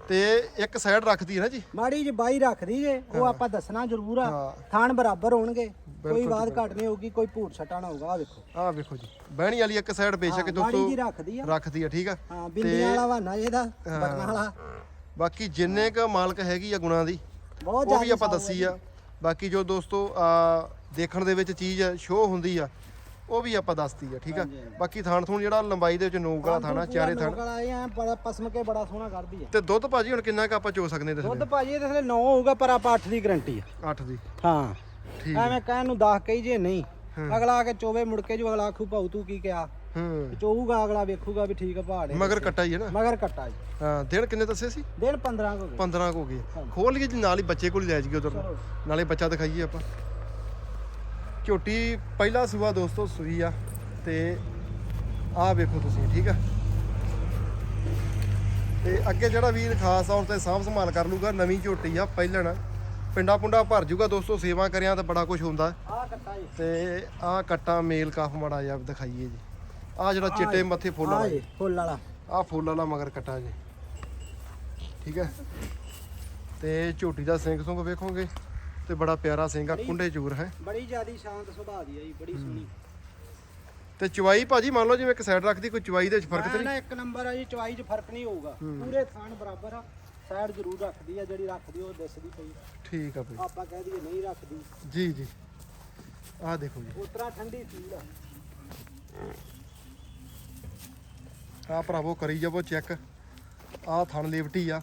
ਤੇ ਇੱਕ ਸਾਈਡ ਰੱਖਦੀ ਹੈ ਨਾ ਜੀ? ਮਾੜੀ ਜੀ ਬਾਈ ਰੱਖਦੀ ਜੇ ਉਹ ਆਪਾਂ ਦੱਸਣਾ ਜ਼ਰੂਰ ਆ। ਹਾਂ। ਥਾਣ ਬਰਾਬਰ ਹੋਣਗੇ ਕੋਈ ਬਾਤ ਘਟ ਨਹੀਂ ਹੋਊਗੀ ਕੋਈ ਭੂਟ ਛਟਾ ਨਾ ਹੋਊਗਾ ਆ ਵੇਖੋ। ਆ ਵੇਖੋ ਜੀ। ਬਹਿਣੀ ਵਾਲੀ ਇੱਕ ਸਾਈਡ ਬੇਸ਼ੱਕ ਹਾਂ, ਮਾੜੀ ਜੀ ਦੋਸਤੋ ਰੱਖਦੀ ਆ। ਰੱਖਦੀ ਆ ਠੀਕ ਆ? ਹਾਂ ਬਿੰਦੀਆਂ ਵਾਲਾ ਵਾਨਾ ਇਹਦਾ ਬਟਨਾਂ ਵਾਲਾ। ਬਾਕੀ ਜਿੰਨੇ ਕ ਮਾਲਕ ਹੈਗੀ ਆ ਗੁਣਾਂ ਦੀ ਬਹੁਤ ਉਹ ਵੀ ਜ਼ਿਆਦਾ ਆਪਾਂ ਦੱਸੀ ਆ। ਬਾਕੀ ਜੋ ਦੋਸਤੋ ਆ ਦੇਖਣ ਦੇ ਵਿੱਚ ਚੀਜ਼ ਸ਼ੋਅ ਹੁੰਦੀ ਆ ਉਹ ਵੀ ਆਪਾਂ ਦੱਸਤੀ ਆ ਠੀਕ ਆ? ਹਾਂਜੀ, ਹਾਂਜੀ। ਬਾਕੀ ਥਾਣ ਥੂਣ ਜਿਹੜਾ ਲੰਬਾਈ ਦੇ ਵਿੱਚ ਨੋਕ ਵਾਲਾ ਥਾਣਾ ਚਾਰੇ ਥਾਣ। ਵਾਲਾ ਇਹ ਐਂ ਬੜਾ ਪਸਮ ਕੇ ਬੜਾ ਸੋਹਣਾ ਕੱਢਦੀ ਆ। ਤੇ ਦੁੱਧ ਭਾਜੀ ਹੁਣ ਕਿੰਨਾ ਕ ਆਪਾਂ ਚੋ ਸਕਦੇ ਨੇ ਦੁੱਧ ਭਾਜੀ ਇਹਦੇ ਥੱਲੇ 9 ਹੋਊਗਾ ਪਰ ਆਪਾਂ 8 ਦੀ ਗਾਰੰਟੀ ਆ। 8 ਦੀ। ਹਾਂ। ਠੀਕ ਐਵੇਂ ਕਹਿਣ ਨੂੰ 10 ਕਹੀ ਜੇ ਨਹੀਂ। ਅਗਲਾ ਆ ਕੇ ਚੋਵੇ ਮੁੜ ਕੇ ਜੋ ਅਗਲਾ ਆਖੂ ਭਾਊ ਤੂੰ ਕੀ ਕਿਹਾ? ਹੂੰ। ਚੋਊਗਾ ਅਗਲਾ ਵੇਖੂਗਾ ਵੀ ਠੀਕ ਆ ਪਹਾੜੇ ਮਗਰ ਕੱਟਾ ਹੀ ਹੈ ਨਾ? ਮਗਰ ਕੱਟਾ ਜੀ ਹਾਂ ਦਿਨ ਕਿੰਨੇ ਦੱਸੇ ਸੀ? ਦਿਨ 15 ਹੋ ਗਏ। 15 ਕੁ ਹੋ ਗਏ। ਖੋਲ ਲਈਏ ਜੀ ਨਾਲ ਹੀ ਬੱਚੇ ਕੋਲ ਹੀ ਲੈ ਜਾਈਏ ਉਧਰ। ਨਾਲੇ ਬੱਚਾ ਦਿਖਾਈਏ ਆਪਾਂ। ਝੋਟੀ ਪਹਿਲਾ ਸੂਆ ਦੋਸਤੋ ਸੂਈ ਆ ਤੇ ਆਹ ਵੇਖੋ ਤੁਸੀਂ ਠੀਕ ਆ? ਤੇ ਅੱਗੇ ਜਿਹੜਾ ਵੀਰ ਖਾਸ ਤੌਰ ਤੇ ਸਾਂਭ ਸੰਭਾਲ ਕਰ ਲੂਗਾ ਨਵੀਂ ਝੋਟੀ ਆ ਪਹਿਲਣ। ਪਿੰਡਾ ਪੁੰਡਾ ਭਰ ਜੂਗਾ ਦੋਸਤੋ ਸੇਵਾ ਕਰਿਆ ਤਾਂ ਬੜਾ ਕੁਝ ਹੁੰਦਾ। ਤੇ ਆਹ ਕੱਟਾ ਮੇਲ ਕਾਫ ਮੜਾ ਜਾ ਦਿਖਾਈਏ ਜੀ। ਆਹ ਜਿਹੜਾ ਚਿੱਟੇ ਮੱਥੇ ਫੁੱਲ ਆ ਵਾਲਾ ਜੀ। ਫੁੱਲ ਵਾਲਾ। ਆਹ ਫੁੱਲ ਵਾਲਾ ਮਗਰ ਕੱਟਾ ਜੀ। ਠੀਕ ਹੈ ਤੇ ਝੋਟੀ ਦਾ ਸਿੰਘ ਸੁੰਗ ਵੇਖੋਗੇ? ਤੇ ਬੜਾ ਪਿਆਰਾ ਸਿੰਘ ਆ ਕੁੰਡੇ ਚੂਰ ਹੈ। ਬੜੀ ਜਿਆਦੀ ਸ਼ਾਂਤ ਸੁਭਾਅ ਦੀ ਆ ਜੀ ਬੜੀ ਸੋਹਣੀ। ਤੇ ਚਵਾਈ ਭਾਜੀ ਮੰਨ ਲਓ ਜਿਵੇਂ ਇੱਕ ਸਾਈਡ ਰੱਖਦੀ ਕੋਈ ਚਵਾਈ ਦੇ ਵਿੱਚ ਫ਼ਰਕ ਤੇ ਨਹੀਂ ਨਾ ਇੱਕ ਨੰਬਰ ਆ ਜੀ ਚਵਾਈ 'ਚ ਫ਼ਰਕ ਨਹੀਂ ਹੋਊਗਾ। ਪੂਰੇ ਥਾਣ ਬਰਾਬਰ ਆ। ਸਾਈਡ ਜ਼ਰੂਰ ਰੱਖਦੀ ਆ ਜਿਹੜੀ ਰੱਖਦੀ ਉਹ ਦਿਸਦੀ ਪਈ ਠੀਕ ਆ ਭਾਈ। ਆਪਾਂ ਕਹਿ ਦਈਏ ਨਹੀਂ ਰੱਖਦੀ। ਜੀ ਜੀ। ਆਹ ਦੇਖੋ ਜੀ। ਉਤਰਾ ਠੰਡੀ ਫੀਲ ਆ। ਆਹ ਭਰਾਵੋ ਕਰੀ ਜਾਵੋ ਚੈੱਕ। ਆਹ ਥਣ ਲੇਵਟੀ ਆ।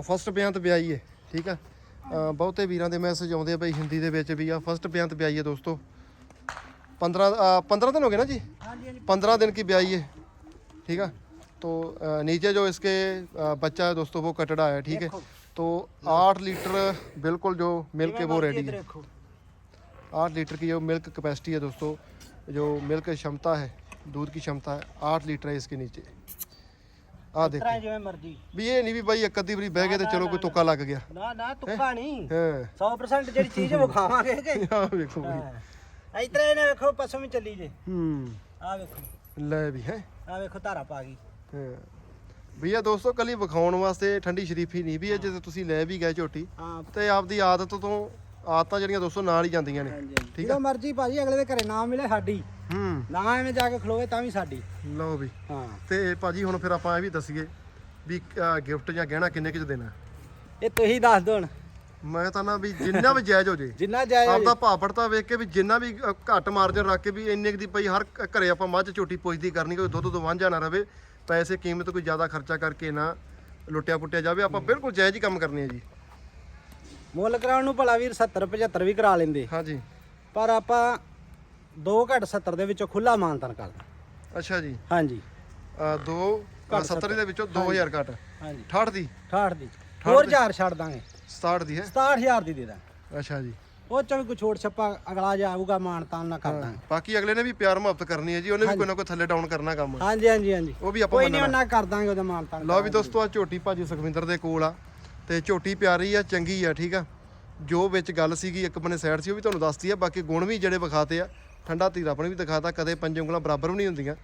ਫਸਟ ਵਿਆਈ ਹੈ ਠੀਕ ਆ? ਬਹੁਤੇ ਵੀਰਾਂ ਦੇ ਮੈਸੇਜ ਆਉਂਦੇ ਆ ਬਈ ਹਿੰਦੀ ਦੇ ਵਿੱਚ ਵੀ ਆ ਫਸਟ ਬਿਆੰਤ ਵਿਆਈ ਹੈ ਦੋਸਤੋ 15 ਅਹ 15 ਦਿਨ ਹੋ ਗਏ ना जी ਹਾਂਜੀ ਹਾਂਜੀ 15 दिन की ब्याई है ठीक है तो अ, नीचे जो इसके अ, बच्चा है दोस्तों वो कटड़ा है ठीक है देखो। तो आठ लीटर बिल्कुल जो मिल्क है वो रेडी ਇੱਧਰ है ਦੇਖੋ आठ लीटर की जो मिल्क कैपेसिटी है दोस्तों जो मिल्क क्षमता है दूध की क्षमता है आठ लीटर है इसके नीचे ਆ ਦੇਖ। ਤਰ੍ਹਾਂ ਜਿਵੇਂ ਮਰਜ਼ੀ। ਵੀ ਇਹ ਨਹੀਂ ਵੀ ਬਾਈ ਇੱਕ ਅੱਧੀ ਵਾਰੀ ਬਹਿ ਗਏ ਤੇ ਚਲੋ ਕੋਈ ਤੁੱਕਾ ਲੱਗ ਗਿਆ। ਨਾ ਨਾ ਤੁੱਕਾ ਨਹੀਂ। 100% ਜਿਹੜੀ ਚੀਜ਼ ਵਿਖਾਵਾਂਗੇ ਕਿ? ਆ ਵੇਖੋ ਬਈ। ਇਤਰੇ ਇਹਨੇ ਵੇਖੋ ਪਸੋਂ ਵੀ ਚੱਲੀ ਜੇ। ਹੂੰ। ਆ ਵੇਖੋ। ਲੈ ਵੀ ਹੈ? ਆ ਵੇਖੋ ਧਾਰਾ ਪਾ ਗਈ। ਹਾਂ। ਭਈਆ ਦੋਸਤੋ ਕੱਲੀ ਵਿਖਾਉਣ ਵਾਸਤੇ ਠੰਡੀ ਸ਼ਰੀਫੀ ਨਹੀਂ ਵੀ ਹੈ ਜੇ ਤੁਸੀਂ ਲੈ ਵੀ ਗਏ ਝੋਟੀ ਤੇ ਆਪਦੀ ਆਦਤ ਤੋਂ ਆਦਤਾਂ ਜਿਹੜੀਆਂ ਦੋਸਤੋ ਨਾਲ ਹੀ ਜਾਂਦੀਆਂ ਨੇ। ਠੀਕ ਜਦੋਂ ਮਰਜ਼ੀ ਭਾਜੀ ਅਗਲੇ ਦੇ ਘਰੇ ਨਾ ਮਿਲੇ ਸਾਡੀ। ਹੂੰ। ਨਾ ਐਵੇਂ ਜਾ ਕੇ ਖਲੋਵੇ ਤਾਂ ਵੀ ਸਾਡੀ। ਲਓ ਵੀ। ਹਾਂ। ਤੇ ਭਾਜੀ ਹੁਣ ਫਿਰ ਆਪਾਂ ਇਹ ਵੀ ਦੱਸੀਏ ਵੀ ਗਿਫਟ ਜਾਂ ਗਹਿਣਾ ਕਿੰਨੇ ਕੁ ਚ ਦੇਣਾ? ਇਹ ਤੁਸੀਂ ਦੱਸ ਦੋ ਹੁਣ। ਮੈਂ ਤਾਂ ਨਾ ਵੀ ਜਿੰਨਾ ਵੀ ਜਾਇਜ਼ ਹੋ ਜੇ ਜਿੰਨਾ ਜਾਇਜ਼ ਆਪਦਾ ਭਾਪੜਤਾ ਵੇਖ ਕੇ ਵੀ ਜਿੰਨਾ ਵੀ ਘੱਟ ਮਾਰਜਨ ਰੱਖ ਕੇ ਵੀ ਇੰਨੇ ਕੁ ਦੀ ਪਈ ਹਰ ਘਰੇ ਆਪਾਂ ਮੱਝ ਝੋਟੀ ਪੁੱਜਦੀ ਕਰਨੀ ਕੋਈ ਦੁੱਧ ਤੋਂ ਵਾਂਝਾ ਨਾ ਰਵੇ ਪੈਸੇ ਕੀਮਤ ਕੋਈ ਜ਼ਿਆਦਾ ਖਰਚਾ ਕਰਕੇ ਨਾ ਲੁੱਟਿਆ ਪੁੱਟਿਆ ਜਾਵੇ। ਆਪਾਂ ਬਿਲਕੁਲ ਜਾਇਜ਼ ਹੀ ਕੰਮ ਕਰਨੇ ਆ ਜੀ। ਮੁੱਲ ਕਰਾਉਣ ਨੂੰ ਭਲਾ ਵੀਰ 70 75 ਵੀ ਕਰਾ ਲੈਂਦੇ। ਹਾਂਜੀ। ਪਰ ਆਪਾਂ 2 ਘੱਟ 70 ਦੇ ਵਿੱਚੋਂ ਖੁੱਲਾ ਮਾਨਤਨ ਕਰਦਾ। ਅੱਛਾ ਜੀ। ਹਾਂਜੀ। ਅ, ਦੋ ਅ, 70 ਦੇ ਵਿੱਚੋਂ 2000 ਘੱਟ। ਹਾਂਜੀ। 68 ਦੀ? 68 ਦੀ। ਹੋਰ 1000 ਛੱਡ ਦਾਂਗੇ। 67 ਦੀ ਹੈ? 67000 ਦੀ ਦੇ ਦਾਂ। ਅੱਛਾ ਜੀ। ਉਹ ਚ ਕੋਈ ਛੋਟ ਛੱਪਾ ਅਗਲਾ ਜਾ ਆਊਗਾ ਮਾਨਤਾਨ ਨਾ ਕਰ ਦਾਂਗੇ। ਬਾਕੀ ਅਗਲੇ ਨੇ ਵੀ ਪਿਆਰ ਮੁਹੱਬਤ ਕਰਨੀ ਹੈ ਜੀ ਉਹਨੇ ਵੀ ਕੋਈ ਨਾ ਕੋਈ ਥੱਲੇ ਡਾਊਨ ਕਰਨਾ ਕੰਮ। ਹਾਂਜੀ ਹਾਂਜੀ ਹਾਂਜੀ। ਉਹ ਵੀ ਆਪਾਂ ਕੋਈ ਨਹੀਂ ਉਹਨਾਂ ਕਰ ਦਾਂਗੇ ਉਹਦਾ ਮਾਨਤਾਨ ਲਓ ਵੀ ਦੋਸਤੋ ਆ ਝੋਟੀ ਭਾਜੀ ਸੁਖਵਿੰਦਰ ਦੇ ਕੋਲ ਆ। ਤੇ ਝੋਟੀ ਪਿਆਰੀ ਆ ਚੰਗੀ ਆ ਠੀਕ ਆ। ਜੋ ਵਿੱਚ ਗੱਲ ਸੀਗੀ ਇੱਕ ਬੰਨੇ ਸਾਈਡ ਸੀ ਉਹ ਵੀ ਤੁਹਾਨੂੰ ਦੱਸਤੀ ਆ ਬਾਕੀ ਗੁਣ ਵੀ ਜਿਹੜੇ ਵਿਖਾਤੇ ਆ ਠੰਡਾ ਧੀਰਾ ਆਪਣੀ ਵੀ ਦਿਖਾਤਾ ਕਦੇ ਪੰਜ ਉਂਗਲਾਂ ਬਰਾਬਰ ਵੀ ਨਹੀਂ ਹੁੰਦੀਆਂ।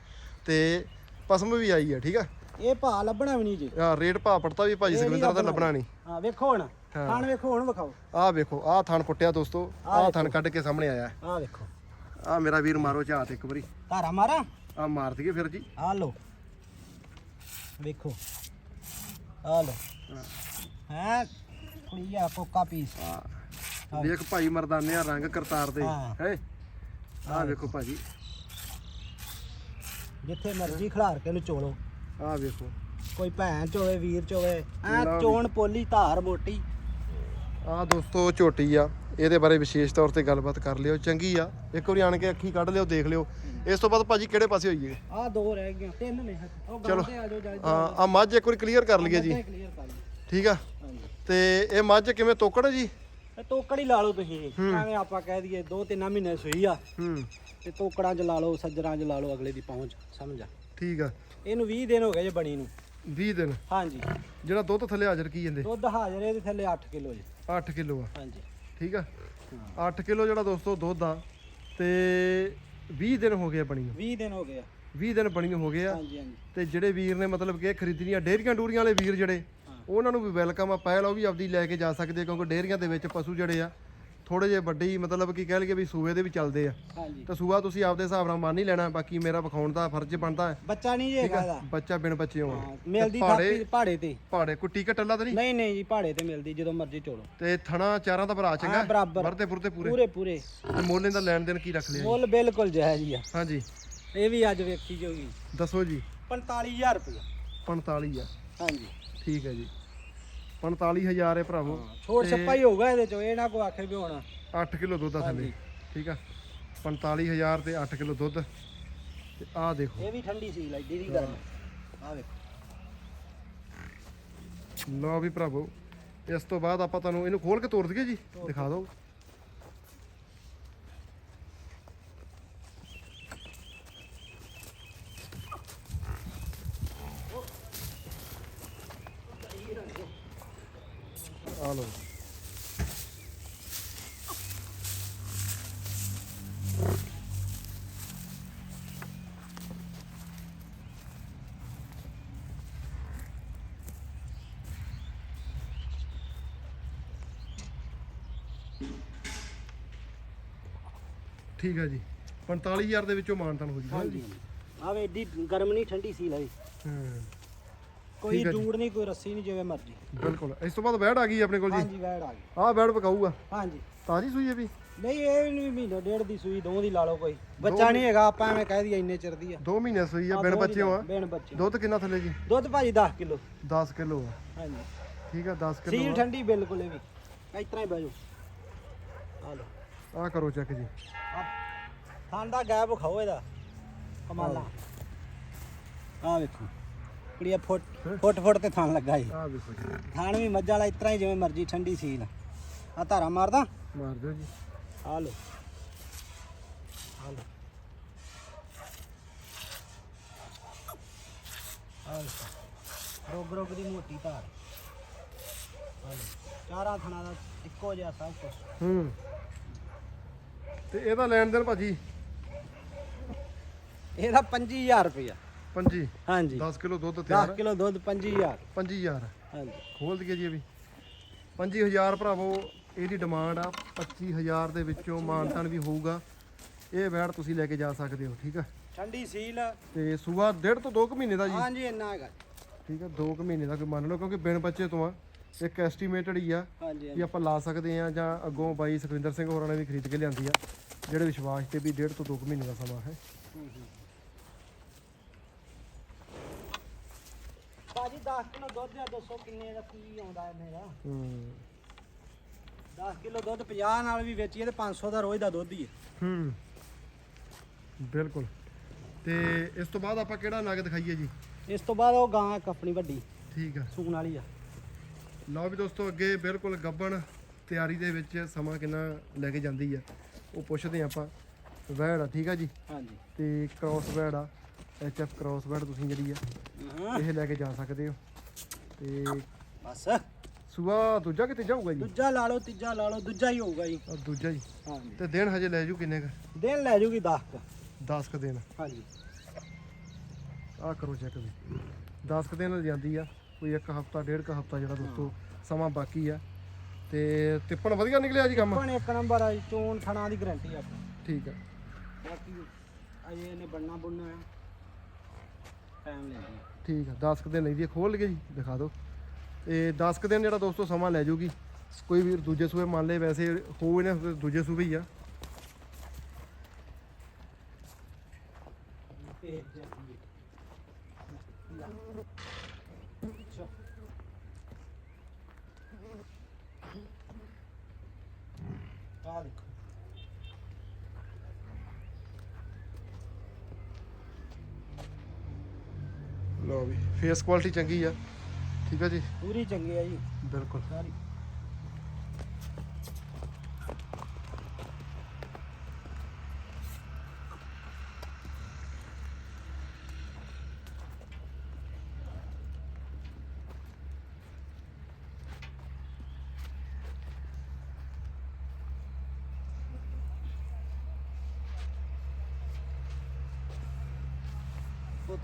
ਤੇ ਪਸਮ ਵੀ ਆਈ ਆ ਠੀਕ ਆ? ਇਹ ਭਾ ਲੱਭਣਾ ਵੀ ਨਹੀਂ ਜੀ। ਆ ਰੇਟ ਭਾ ਪੜਤਾ ਵੀ ਭਾਜੀ ਸੁਖਵਿੰਦਰ ਦਾ ਲੱਭਣਾ। ਨਹੀਂ। ਹਾਂ ਵੇਖੋ ਹੁਣ। ਖਾਣ ਵੇਖੋ ਹੁਣ ਵਿਖਾਓ। ਆਹ ਵੇਖੋ ਆਹ ਥਣ ਪੁੱਟਿਆ ਦੋਸਤੋ ਆਹ ਥਣ ਕੱਢ ਕੇ ਸਾਹਮਣੇ ਆਇਆ। ਆਹ ਵੇਖੋ। ਆ ਮੇਰਾ ਵੀਰ ਮਾਰੋ ਝਾਤ ਇੱਕ ਵਾਰੀ। ਧਾਰਾ ਮਾਰਾਂ? ਆ ਮਾਰ ਦਈਏ ਫਿਰ ਜੀ। ਆ ਲੋ ਵੇਖੋ। ਆ ਲੋ ਹੈ? ਕੁੜੀ ਆ ਕੋਕਾ ਪੀਸ। ਵੇਖ ਭਾਈ ਮਰਦਾਨਿਆ ਰੰਗ ਕਰਤਾਰ ਦੇ। ਹਾਂ। ਹੈ? ਆ ਵੇਖੋ ਭਾਜੀ ਜਿੱਥੇ ਮਰਜ਼ੀ ਖਿਲਾਰ ਕੇ ਇਹਨੂੰ ਚੋਲੋ ਆ ਵੇਖੋ। ਕੋਈ ਭੈਣ ਚ ਹੋਵੇ ਵੀਰ ਚ ਹੋਵੇ ਐ ਲਓ ਵੀ। ਚੋਣ ਪੋਲੀ ਧਾਰ ਮੋਟੀ। ਆ ਦੋਸਤੋ ਝੋਟੀ ਆ। ਇਹਦੇ ਬਾਰੇ ਵਿਸ਼ੇਸ਼ ਤੌਰ ਤੇ ਗੱਲਬਾਤ ਕਰ ਲਿਓ। ਚੰਗੀ ਆ। ਇੱਕ ਵਾਰੀ ਆਣ ਕੇ ਅੱਖੀ ਕੱਢ ਲਿਓ ਦੇਖ ਲਿਓ। ਇਸ ਤੋਂ ਬਾਅਦ ਭਾਜੀ ਕਿਹੜੇ ਪਾਸੇ ਹੋਈਏ? ਆ ਦੋ ਰਹਿ ਗਈਆਂ ਤਿੰਨ ਨੇ ਉਹ ਚਲੋ। ਗਾਂ ਤੇ ਆ ਜਾਓ ਜਾ ਹਾਂ ਆ ਮੱਝ ਇੱਕ ਵਾਰੀ ਕਲੀਅਰ ਕਰ ਲਈਏ ਜੀ। ਕਲੀਅਰ ਕਰ ਲਓ ਠੀਕ ਆ? ਤੇ ਇਹ ਮੱਝ ਕਿਵੇਂ ਤੋਕੜ ਜੀ? ਇਹ ਤੋਕੜ ਹੀ ਲਾ ਲਓ ਤੁਸੀਂ। ਐਵੇਂ ਆਪਾਂ ਕਹਿ ਦਈਏ ਦੋ ਤਿੰਨ ਮਹੀਨੇ ਸੂਈ ਆ। ਹੂੰ। ਤੇ ਤੋਕੜਾਂ 'ਚ ਲਾ ਲਓ ਸੱਜਰਾਂ 'ਚ ਲਾ ਲਓ ਅਗਲੇ ਦੀ ਪਹੁੰਚ ਸਮਝ ਆ? ਠੀਕ ਆ। ਇਹਨੂੰ 20 ਦਿਨ ਹੋ ਗਏ ਜੇ ਬਣੀ ਨੂੰ। 20 ਦਿਨ? ਹਾਂਜੀ। ਜਿਹੜਾ ਦੁੱਧ ਥੱਲੇ ਹਾਜ਼ਰ ਕੀ ਜਾਂਦੇ? ਦੁੱਧ ਹਾਜ਼ਰ ਇਹਦੇ ਥੱਲੇ 8 ਕਿਲੋ ਜੀ। 8 ਕਿਲੋ ਆ। ਹਾਂਜੀ। ਠੀਕ ਆ? ਹਾਂ। 8 ਕਿਲੋ ਜਿਹੜਾ ਦੋਸਤੋ ਦੁੱਧ ਆ ਤੇ 20 ਦਿਨ ਹੋ ਗਏ ਬਣੀ ਨੂੰ। 20 ਦਿਨ ਹੋ ਗਏ ਆ। 20 ਦਿਨ ਬਣੀ ਨੂੰ ਹੋ ਗਏ ਆ। ਹਾਂਜੀ ਹਾਂਜੀ। ਤੇ ਜਿਹੜੇ ਵੀਰ ਨੇ ਮਤਲਬ ਕਿ ਇਹ ਖਰੀਦਣੀਆਂ ਡੇਅਰੀਆਂ ਡੂਰੀਆਂ ਵਾਲੇ ਵੀਰ ਜਿਹੜੇ। ਉਹਨਾਂ ਨੂੰ ਵੀ ਵੈਲਕਮ ਆ ਪਹਿਲ ਉਹ ਵੀ ਆਪਦੀ ਲੈ ਕੇ ਜਾ ਸਕਦੇ ਕਿਉਂਕਿ ਡੇਅਰੀਆਂ ਦੇ ਵਿੱਚ ਪਸ਼ੂ ਜਿਹੜੇ ਆ ਥੋੜੇ ਜਿਹੇ ਵੱਡੇ ਹੀ ਮਤਲਬ ਕਿ ਕਹਿ ਲਈਏ ਵੀ ਸੂਏ ਦੇ ਵੀ ਚੱਲਦੇ ਆ। ਤਾਂ ਸੂਆ ਤੁਸੀਂ ਆਪਦੇ ਹਿਸਾਬ ਨਾਲ ਮੰਨ ਹੀ ਲੈਣਾ ਬਾਕੀ ਮੇਰਾ ਵਿਖਾਉਣ ਦਾ ਫਰਜ਼ ਬਣਦਾ ਹੈ। ਬੱਚਾ ਨਹੀਂ ਆ? ਇਹਦਾ ਬੱਚਾ ਬਿਨ ਬੱਚੇ ਹੋਣ। ਮਿਲਦੀ ਥਾਪੀ ਪਹਾੜੇ ਤੇ। ਪਹਾੜੇ ਕੋਈ ਟੀਕਾ ਟੱਲਾ ਤਾਂ ਨਹੀਂ? ਨਹੀਂ ਨਹੀਂ ਜੀ ਪਹਾੜੇ ਤੇ ਮਿਲਦੀ ਜਦੋਂ ਮਰਜ਼ੀ ਚੋਲੋ। ਤੇ ਥਣਾ ਚਾਰਾਂ ਦਾ ਭਰਾ ਚੰਗਾ? ਬਰਾਬਰ। ਵਰਤੇ ਪੁਰਤੇ ਪੂਰੇ? ਪੂਰੇ ਪੂਰੇ। ਤੇ ਮੋਲੇ ਦਾ ਲੈਣ ਦੇਣ ਕੀ ਰੱਖ ਲਿਆ ਜੀ? ਮੁੱਲ ਬਿਲਕੁਲ ਜਾਇਜ਼ ਆ। ਹਾਂਜੀ। ਇਹ ਵੀ ਅੱਜ ਵੇਖੀ ਜੋਗੀ ਦੱਸੋ ਜੀ। 45000 ਰੁਪਏ 45 ਆ ਹਾਂਜੀ। ਠੀਕ ਹੈ ਜੀ। 45000 ਹੈ ਭਰਾਵੋ। ਤੇ ਛੱਪਾ ਹੀ ਹੋਊਗਾ ਇਹਦੇ ਚੋਂ ਇਹ ਨਾ ਕੋ ਆਖੇ ਵੀ ਹੁਣ। 8 ਕਿਲੋ ਦੁੱਧ ਆ ਥੱਲੇ। ਠੀਕ ਆ। 45000 ਤੇ 8 ਕਿਲੋ ਦੁੱਧ। ਤੇ ਆਹ ਦੇਖੋ। ਇਹ ਵੀ ਠੰਡੀ ਸੀ ਲੱਡੀ ਦੀ ਗੱਲ ਆ ਵੇਖੋ। ਲਓ ਵੀ ਭਰਾਵੋ ਇਸ ਤੋਂ ਬਾਅਦ ਆਪਾਂ ਤੁਹਾਨੂੰ ਇਹਨੂੰ ਖੋਲ ਕੇ ਤੋੜ ਦਈਏ ਜੀ ਦਿਖਾ ਦਿਓ। ਆ ਲਓ ਠੀਕ ਆ ਜੀ। 45000 ਦੇ ਵਿੱਚੋਂ ਮਾਨਤਨ ਹੋ ਜੀ ਹਾਂਜੀ। ਆ ਵੇ ਏਡੀ ਗਰਮ ਨਹੀਂ ਠੰਡੀ ਸੀ ਲਈ ਹੂੰ। ਕੋਈ ਠੀਕ ਹੈ ਜੀ। ਜੂੜ ਨਹੀਂ ਕੋਈ ਰੱਸੀ ਨਹੀਂ ਜਿਵੇਂ ਮਰਜ਼ੀ। ਬਿਲਕੁਲ। ਇਸ ਤੋਂ ਬਾਅਦ ਵੈੜ ਆ ਗਈ ਆਪਣੇ ਕੋਲ ਜੀ। ਹਾਂਜੀ ਵੈੜ ਆ ਗਈ। ਆਹ ਵੈੜ ਪਕਾਊਗਾ ਹਾਂਜੀ। ਤਾਜੀ ਸੂਈ ਹੈ ਵੀ? ਨਹੀਂ ਇਹ ਵੀ ਮਹੀਨੇ ਡੇਢ ਦੀ ਸੂਈ ਦੋ ਦੀ ਲਾ ਲਓ ਕੋਈ। ਬੱਚਾ ਨਹੀਂ ਹੈਗਾ ਆਪਾਂ ਐਵੇਂ ਕਹਿ ਦਈਏ ਇੰਨੇ ਚਿਰ ਦੀ ਆ। 2 ਮਹੀਨੇ ਸੂਈ ਆ ਆਹ ਬਿਨ ਦੋ ਦੀ ਬੱਚੇ ਆ ਬਿਨ ਬੱਚੇ। ਦੁੱਧ ਕਿੰਨਾ ਥੱਲੇ ਜੀ? ਦੁੱਧ ਭਾਜੀ 10 ਕਿਲੋ। 10 ਕਿਲੋ ਆ। ਹਾਂਜੀ। ਠੀਕ ਆ 10 ਸੀਲ ਕਿਲੋ ਠੰਡੀ ਬਿਲਕੁਲ ਇਹ ਵੀ। ਇਸ ਤਰ੍ਹਾਂ ਹੀ ਬਹਿ ਜਾਓ। ਆ ਲਓ। ਆ ਕਰੋ ਚੈੱਕ ਜੀ। ਆ। ਥਾਂ ਦਾ ਗੈਪ ਖਾਓ ਇਹਦਾ। ਕਮਾਲਾ। ਆ ਵੇਖੋ। ਕੁੜੀਆ ਫੁੱਟ ਫੁੱਟ ਫੁੱਟ ਤੇ ਥਾਂ ਲੱਗਾ ਜੀ। ਆ ਵੇਖੋ ਜੀ। ਥਾਣ ਵੀ ਮੱਝ ਵਾਲਾ ਇਸ ਤਰ੍ਹਾਂ ਹੀ ਜਿਵੇਂ ਮਰਜ਼ੀ ਠੰਡੀ ਸੀਲ ਆ ਧਾਰਾ ਮਾਰਦਾ? ਮਾਰ ਦਿਓ ਜੀ। ਆ ਲਓ। ਆ ਲਓ। ਆ ਲਓ। ਰੋਗ ਰੋਗ ਦੀ ਮੋਟੀ ਧਾਰ। ਆ ਲਓ। ਚਾਰਾਂ ਥਣਾ ਦਾ ਇੱਕੋ ਜਿਹਾ ਸਭ ਕੁਝ ਹੂੰ। ਤੇ ਇਹਦਾ ਲੈਣ ਦੇਣ ਭਾਜੀ? ਇਹਦਾ 25000 ਰੁਪਇਆ। ਪੰਜੀ? ਹਾਂਜੀ। 10 ਕਿਲੋ ਦੁੱਧ 10 ਤਿਆਰ ਕਿਲੋ ਦੁੱਧ 25000 25000 ਹਾਂਜੀ। ਖੋਲ ਦਈਏ ਜੀ ਇਹ ਵੀ। 25000 ਭਰਾਵੋ ਇਹਦੀ ਡਿਮਾਂਡ ਆ। 25000 ਦੇ ਵਿੱਚੋਂ ਮਾਨਤਾਨ ਵੀ ਹੋਊਗਾ। ਇਹ ਵੈੜ ਤੁਸੀਂ ਲੈ ਕੇ ਜਾ ਸਕਦੇ ਹੋ ਠੀਕ ਆ? ਠੰਡੀ ਸੀਲ। ਤੇ ਸੂਆ ਡੇਢ ਤੋਂ 2 ਮਹੀਨੇ ਦਾ ਜੀ। ਹਾਂਜੀ ਇੰਨਾ ਹੈਗਾ। ਠੀਕ ਆ 2 ਮਹੀਨੇ ਦਾ ਕੋਈ ਮੰਨ ਲਓ ਕਿਉਂਕਿ ਬਿਨ ਬੱਚੇ ਤੋਂ ਆ। ਇੱਕ ਐਸਟੀਮੇਟਡ ਹੀ ਆ ਹਾਂਜੀ ਵੀ ਹਾਂਜੀ ਆਪਾਂ ਲਾ ਸਕਦੇ ਆ ਜਾਂ ਅੱਗੋਂ ਬਾਈ ਸੁਖਵਿੰਦਰ ਸਿੰਘ ਹੋਰਾਂ ਨੇ ਵੀ ਖਰੀਦ ਕੇ ਲਿਆਂਦੀ ਆ। ਜਿਹੜੇ ਵਿਸ਼ਵਾਸ ਤੇ ਵੀ ਡੇਢ ਤੋਂ 2 ਮਹੀਨੇ ਦਾ ਸਮਾਂ ਹੈ। ਹੂੰ, ਹੂੰ। ਭਾਜੀ 10 ਕਿਲੋ ਦੁੱਧ ਆ ਦੱਸੋ ਕਿੰਨੇ ਦਾ ਕੀ ਆਉਂਦਾ ਹੈ ਮੇਰਾ? ਹੂੰ। 10 ਕਿਲੋ ਦੁੱਧ 50 ਨਾਲ ਵੀ ਵੇਚੀਏ ਤੇ 500 ਦਾ ਰੋਜ਼ ਦਾ ਦੁੱਧ ਹੀ ਹੈ। ਹੂੰ। ਬਿਲਕੁਲ। ਤੇ ਇਸ ਤੋਂ ਬਾਅਦ ਆਪਾਂ ਕਿਹੜਾ ਨਗ ਦਿਖਾਈਏ ਜੀ? ਇਸ ਤੋਂ ਬਾਅਦ ਉਹ ਗਾਂ ਇੱਕ ਆਪਣੀ ਵੱਡੀ। ਠੀਕ ਆ। ਸੂਣ ਵਾਲੀ ਆ। ਲਓ ਵੀ ਦੋਸਤੋ ਅੱਗੇ ਬਿਲਕੁਲ ਗੱਬਣ ਤਿਆਰੀ ਦੇ ਵਿੱਚ ਸਮਾਂ ਕਿੰਨਾ ਲੈ ਕੇ ਜਾਂਦੀ ਆ। ਉਹ ਪੁੱਛਦੇ ਆਪਾਂ। ਵੈੜ ਆ ਠੀਕ ਆ ਜੀ? ਹਾਂਜੀ। ਤੇ ਕ੍ਰਾਸ ਵੈੜ ਆ। ਐਚਐਫ ਕ੍ਰਾਸ ਵੈੜ ਤੁਸੀਂ ਜਿਹੜੀ ਆ ਹਾਂ ਇਹ ਲੈ ਕੇ ਜਾ ਸਕਦੇ ਹੋ। ਤੇ ਬਸ। ਸੂਆ ਦੂਜਾ ਕਿਤੇ ਜਾਊਗਾ ਜੀ? ਦੂਜਾ ਲਾ ਲਓ ਤੀਜਾ ਲਾ ਲਓ ਦੂਜਾ ਹੀ ਹੋਊਗਾ ਜੀ। ਆ ਦੂਜਾ ਜੀ ਹਾਂਜੀ। ਤੇ ਦਿਨ ਹਜੇ ਲੈ ਜੂ ਕਿੰਨੇ ਕ? ਦਿਨ ਲੈ ਜੂਗੀ 10 ਕ। 10 ਕ ਦਿਨ ਹਾਂਜੀ। ਆ ਕਰੋ ਚੈੱਕ ਵੀ। 10 ਕ ਦਿਨ ਜਾਂਦੀ ਆ। ਕੋਈ ਇੱਕ ਹਫਤਾ ਡੇਢ ਕ ਹਫਤਾ ਜਿਹੜਾ ਦੋਸਤੋ ਸਮਾਂ ਬਾਕੀ ਆ। ਤੇ ਤਿੱਪਣ ਵਧੀਆ ਨਿਕਲਿਆ ਜੀ ਕੰਮ? ਹੁਣ ਇੱਕ ਨੰਬਰ ਆ ਜੀ, ਚੋਣ ਥਣਾ ਦੀ ਗਾਰੰਟੀ ਆ। ਠੀਕ ਆ। ਬਾਕੀ ਅਜੇ ਇਹਨੇ ਬਣਨਾ ਬੁਣਨਾ ਹੈ ਟਾਈਮ ਲੈਂਦੀ ਹੈ ਠੀਕ ਆ 10 ਕ ਦਿਨ ਲੈਂਦੀ ਆ, ਖੋਲ ਕੇ ਜੀ, ਦਿਖਾ ਦਿਓ। ਤੇ 10 ਕੁ ਦਿਨ ਜਿਹੜਾ ਦੋਸਤੋ ਸਮਾਂ ਲੈ ਜੂਗੀ। ਕੋਈ ਵੀ ਦੂਜੇ ਸੂਬੇ ਮੰਨ ਲਏ, ਵੈਸੇ ਹੋਏ ਨੇ, ਦੂਜੇ ਸੂਬੇ ਹੀ ਆ ਦੇਖੋ ਲਓ ਵੀ ਫੇਸ ਕੁਆਲਿਟੀ ਚੰਗੀ ਆ। ਠੀਕ ਆ ਜੀ? ਪੂਰੀ ਚੰਗੀ ਆ ਜੀ। ਬਿਲਕੁਲ। ਸਾਰੀ।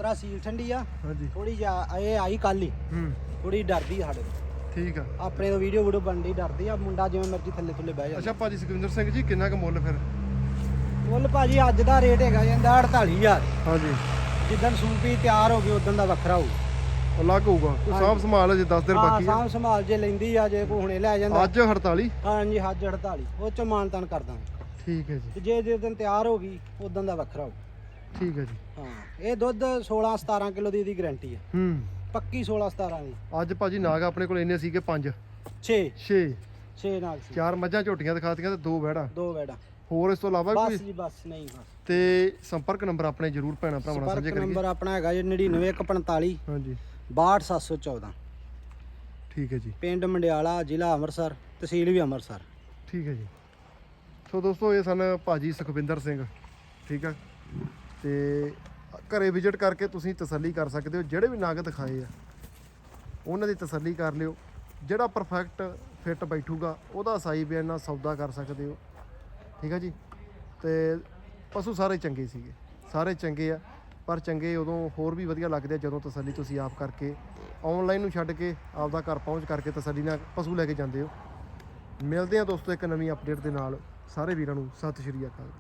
ਉਤਰਾ ਸੀਲ ਠੰਡੀ ਆ। ਹਾਂਜੀ। ਥੋੜੀ ਜਿਹਾ ਇਹ ਆਈ ਕੱਲ। ਹੀ। ਹੂੰ ਥੋੜੀ ਡਰਦੀ ਆ ਸਾਡੇ। ਤੋਂ ਠੀਕ ਆ। ਆਪਣੇ ਤੋਂ ਵੀਡੀਓ ਵੀਡੀਓ ਬਣਦੀ ਡਰਦੀ ਆ। ਮੁੰਡਾ ਜਿਵੇਂ ਮਰਜ਼ੀ ਥੱਲੇ ਥੱਲੇ ਬਹਿ ਜਾਂਦਾ ਅੱਛਾ ਭਾਜੀ ਸੁਖਵਿੰਦਰ ਸਿੰਘ ਜੀ ਕਿੰਨਾ ਕੁ ਮੁੱਲ ਫਿਰ? ਮੁੱਲ ਭਾਜੀ ਅੱਜ ਦਾ ਰੇਟ ਹੈਗਾ ਜਾਂਦਾ 48000 ਹਾਂਜੀ। ਜਿੱਦਣ ਸੂਪੀ ਤਿਆਰ ਹੋ ਗਈ ਉਦੋਂ ਦਾ ਵੱਖਰਾ ਹੋਊ। ਅਲੱਗ ਹੋਊਗਾ। ਕੋਈ ਸਾਂਭ ਸੰਭਾਲ ਜੇ 10 ਦਿਨ ਹਾਂ ਬਾਕੀ ਆ। ਸਾਂਭ ਸੰਭਾਲ ਜੇ ਲੈਂਦੀ ਆ ਜੇ ਕੋਈ ਹੁਣੇ ਲੈ ਜਾਂਦਾ। ਅੱਜ 48 ਹਾਂਜੀ ਹੱਜ 48 ਉਹ ਚ ਮਾਨਤਨ ਕਰਦਾ ਠੀਕ ਹੈ ਜੀ। ਤੇ ਜੇ ਜਿਸ ਦਿਨ ਤਿਆਰ ਹੋ ਗਈ ਉਦੋਂ ਦਾ ਵੱਖਰਾ ਹੋਊ। ਠੀਕ ਹੈ ਜੀ। ਹਾਂ ਇਹ ਦੁੱਧ 16 17 ਕਿਲੋ ਦੀ ਇਹਦੀ ਗਾਰੰਟੀ ਆ ਹੂੰ। ਪੱਕੀ 16 17 ਦੀ। ਅੱਜ ਭਾਜੀ ਨਾਗ ਆਪਣੇ ਕੋਲ ਇੰਨੇ ਸੀਗੇ 5 6 6 6 ਨਾਲ ਸੀ। ਚਾਰ ਮੱਝਾਂ ਝੋਟੀਆਂ ਦਿਖਾਤੀਆਂ ਤੇ ਦੋ ਵਹਿੜਾਂ। ਦੋ ਵੈੜਾ ਹੋਰ ਇਸ ਤੋਂ ਇਲਾਵਾ ਬਸ ਕੋਈ ਜੀ ਬਸ ਨਹੀਂ ਬਸ। ਤੇ ਸੰਪਰਕ ਨੰਬਰ ਆਪਣੇ ਜਰੂਰ ਭੈਣਾ ਭਰਾਵਾਂ ਨਾਲ ਸਾਂਝੇ ਸੰਪਰਕ ਨੰਬਰ ਆਪਣਾ ਹੈਗਾ ਜੀ 99145 ਹਾਂਜੀ। 62714 ਠੀਕ ਹੈ ਜੀ। ਪਿੰਡ ਮੰਡਿਆਲਾ ਜ਼ਿਲ੍ਹਾ ਅੰਮ੍ਰਿਤਸਰ ਤਹਿਸੀਲ ਵੀ ਅੰਮ੍ਰਿਤਸਰ। ਠੀਕ ਹੈ ਜੀ। ਸੋ ਦੋਸਤੋ ਇਹ ਸਨ ਭਾਜੀ ਸੁਖਵਿੰਦਰ ਸਿੰਘ। ਠੀਕ ਹੈ ਤੇ ਘਰੇ ਵਿਜ਼ਿਟ ਕਰਕੇ ਤੁਸੀਂ ਤਸੱਲੀ ਕਰ ਸਕਦੇ ਹੋ, ਜਿਹੜੇ ਵੀ ਨਾਗ ਦਿਖਾਏ ਆ, ਉਹਨਾਂ ਦੀ ਤਸੱਲੀ ਕਰ ਲਿਓ। ਜਿਹੜਾ ਪਰਫੈਕਟ ਫਿੱਟ ਬੈਠੂਗਾ, ਉਹਦਾ ਸਾਈ ਬਿਆਨ ਨਾਲ ਸੌਦਾ ਕਰ ਸਕਦੇ ਹੋ। ਠੀਕ ਹੈ ਜੀ? ਤੇ ਪਸ਼ੂ ਸਾਰੇ ਚੰਗੇ ਸੀਗੇ। ਸਾਰੇ ਚੰਗੇ ਆ, ਪਰ ਚੰਗੇ ਉਦੋਂ ਹੋਰ ਵੀ ਵਧੀਆ ਲੱਗਦੇ ਆ ਜਦੋਂ ਤਸੱਲੀ ਤੁਸੀਂ ਆਪ ਕਰਕੇ ਆਨਲਾਈਨ ਨੂੰ ਛੱਡ ਕੇ ਆਪਦਾ ਘਰ ਪਹੁੰਚ ਕਰਕੇ ਤਸੱਲੀ ਨਾਲ ਪਸ਼ੂ ਲੈ ਕੇ ਜਾਂਦੇ ਹੋ। ਮਿਲਦੇ ਆ ਦੋਸਤੋ ਇੱਕ ਨਵੀਂ ਅਪਡੇਟ ਦੇ ਨਾਲ। ਸਾਰੇ ਵੀਰਾਂ ਨੂੰ ਸਤਿ ਸ਼੍ਰੀ ਅਕਾਲ।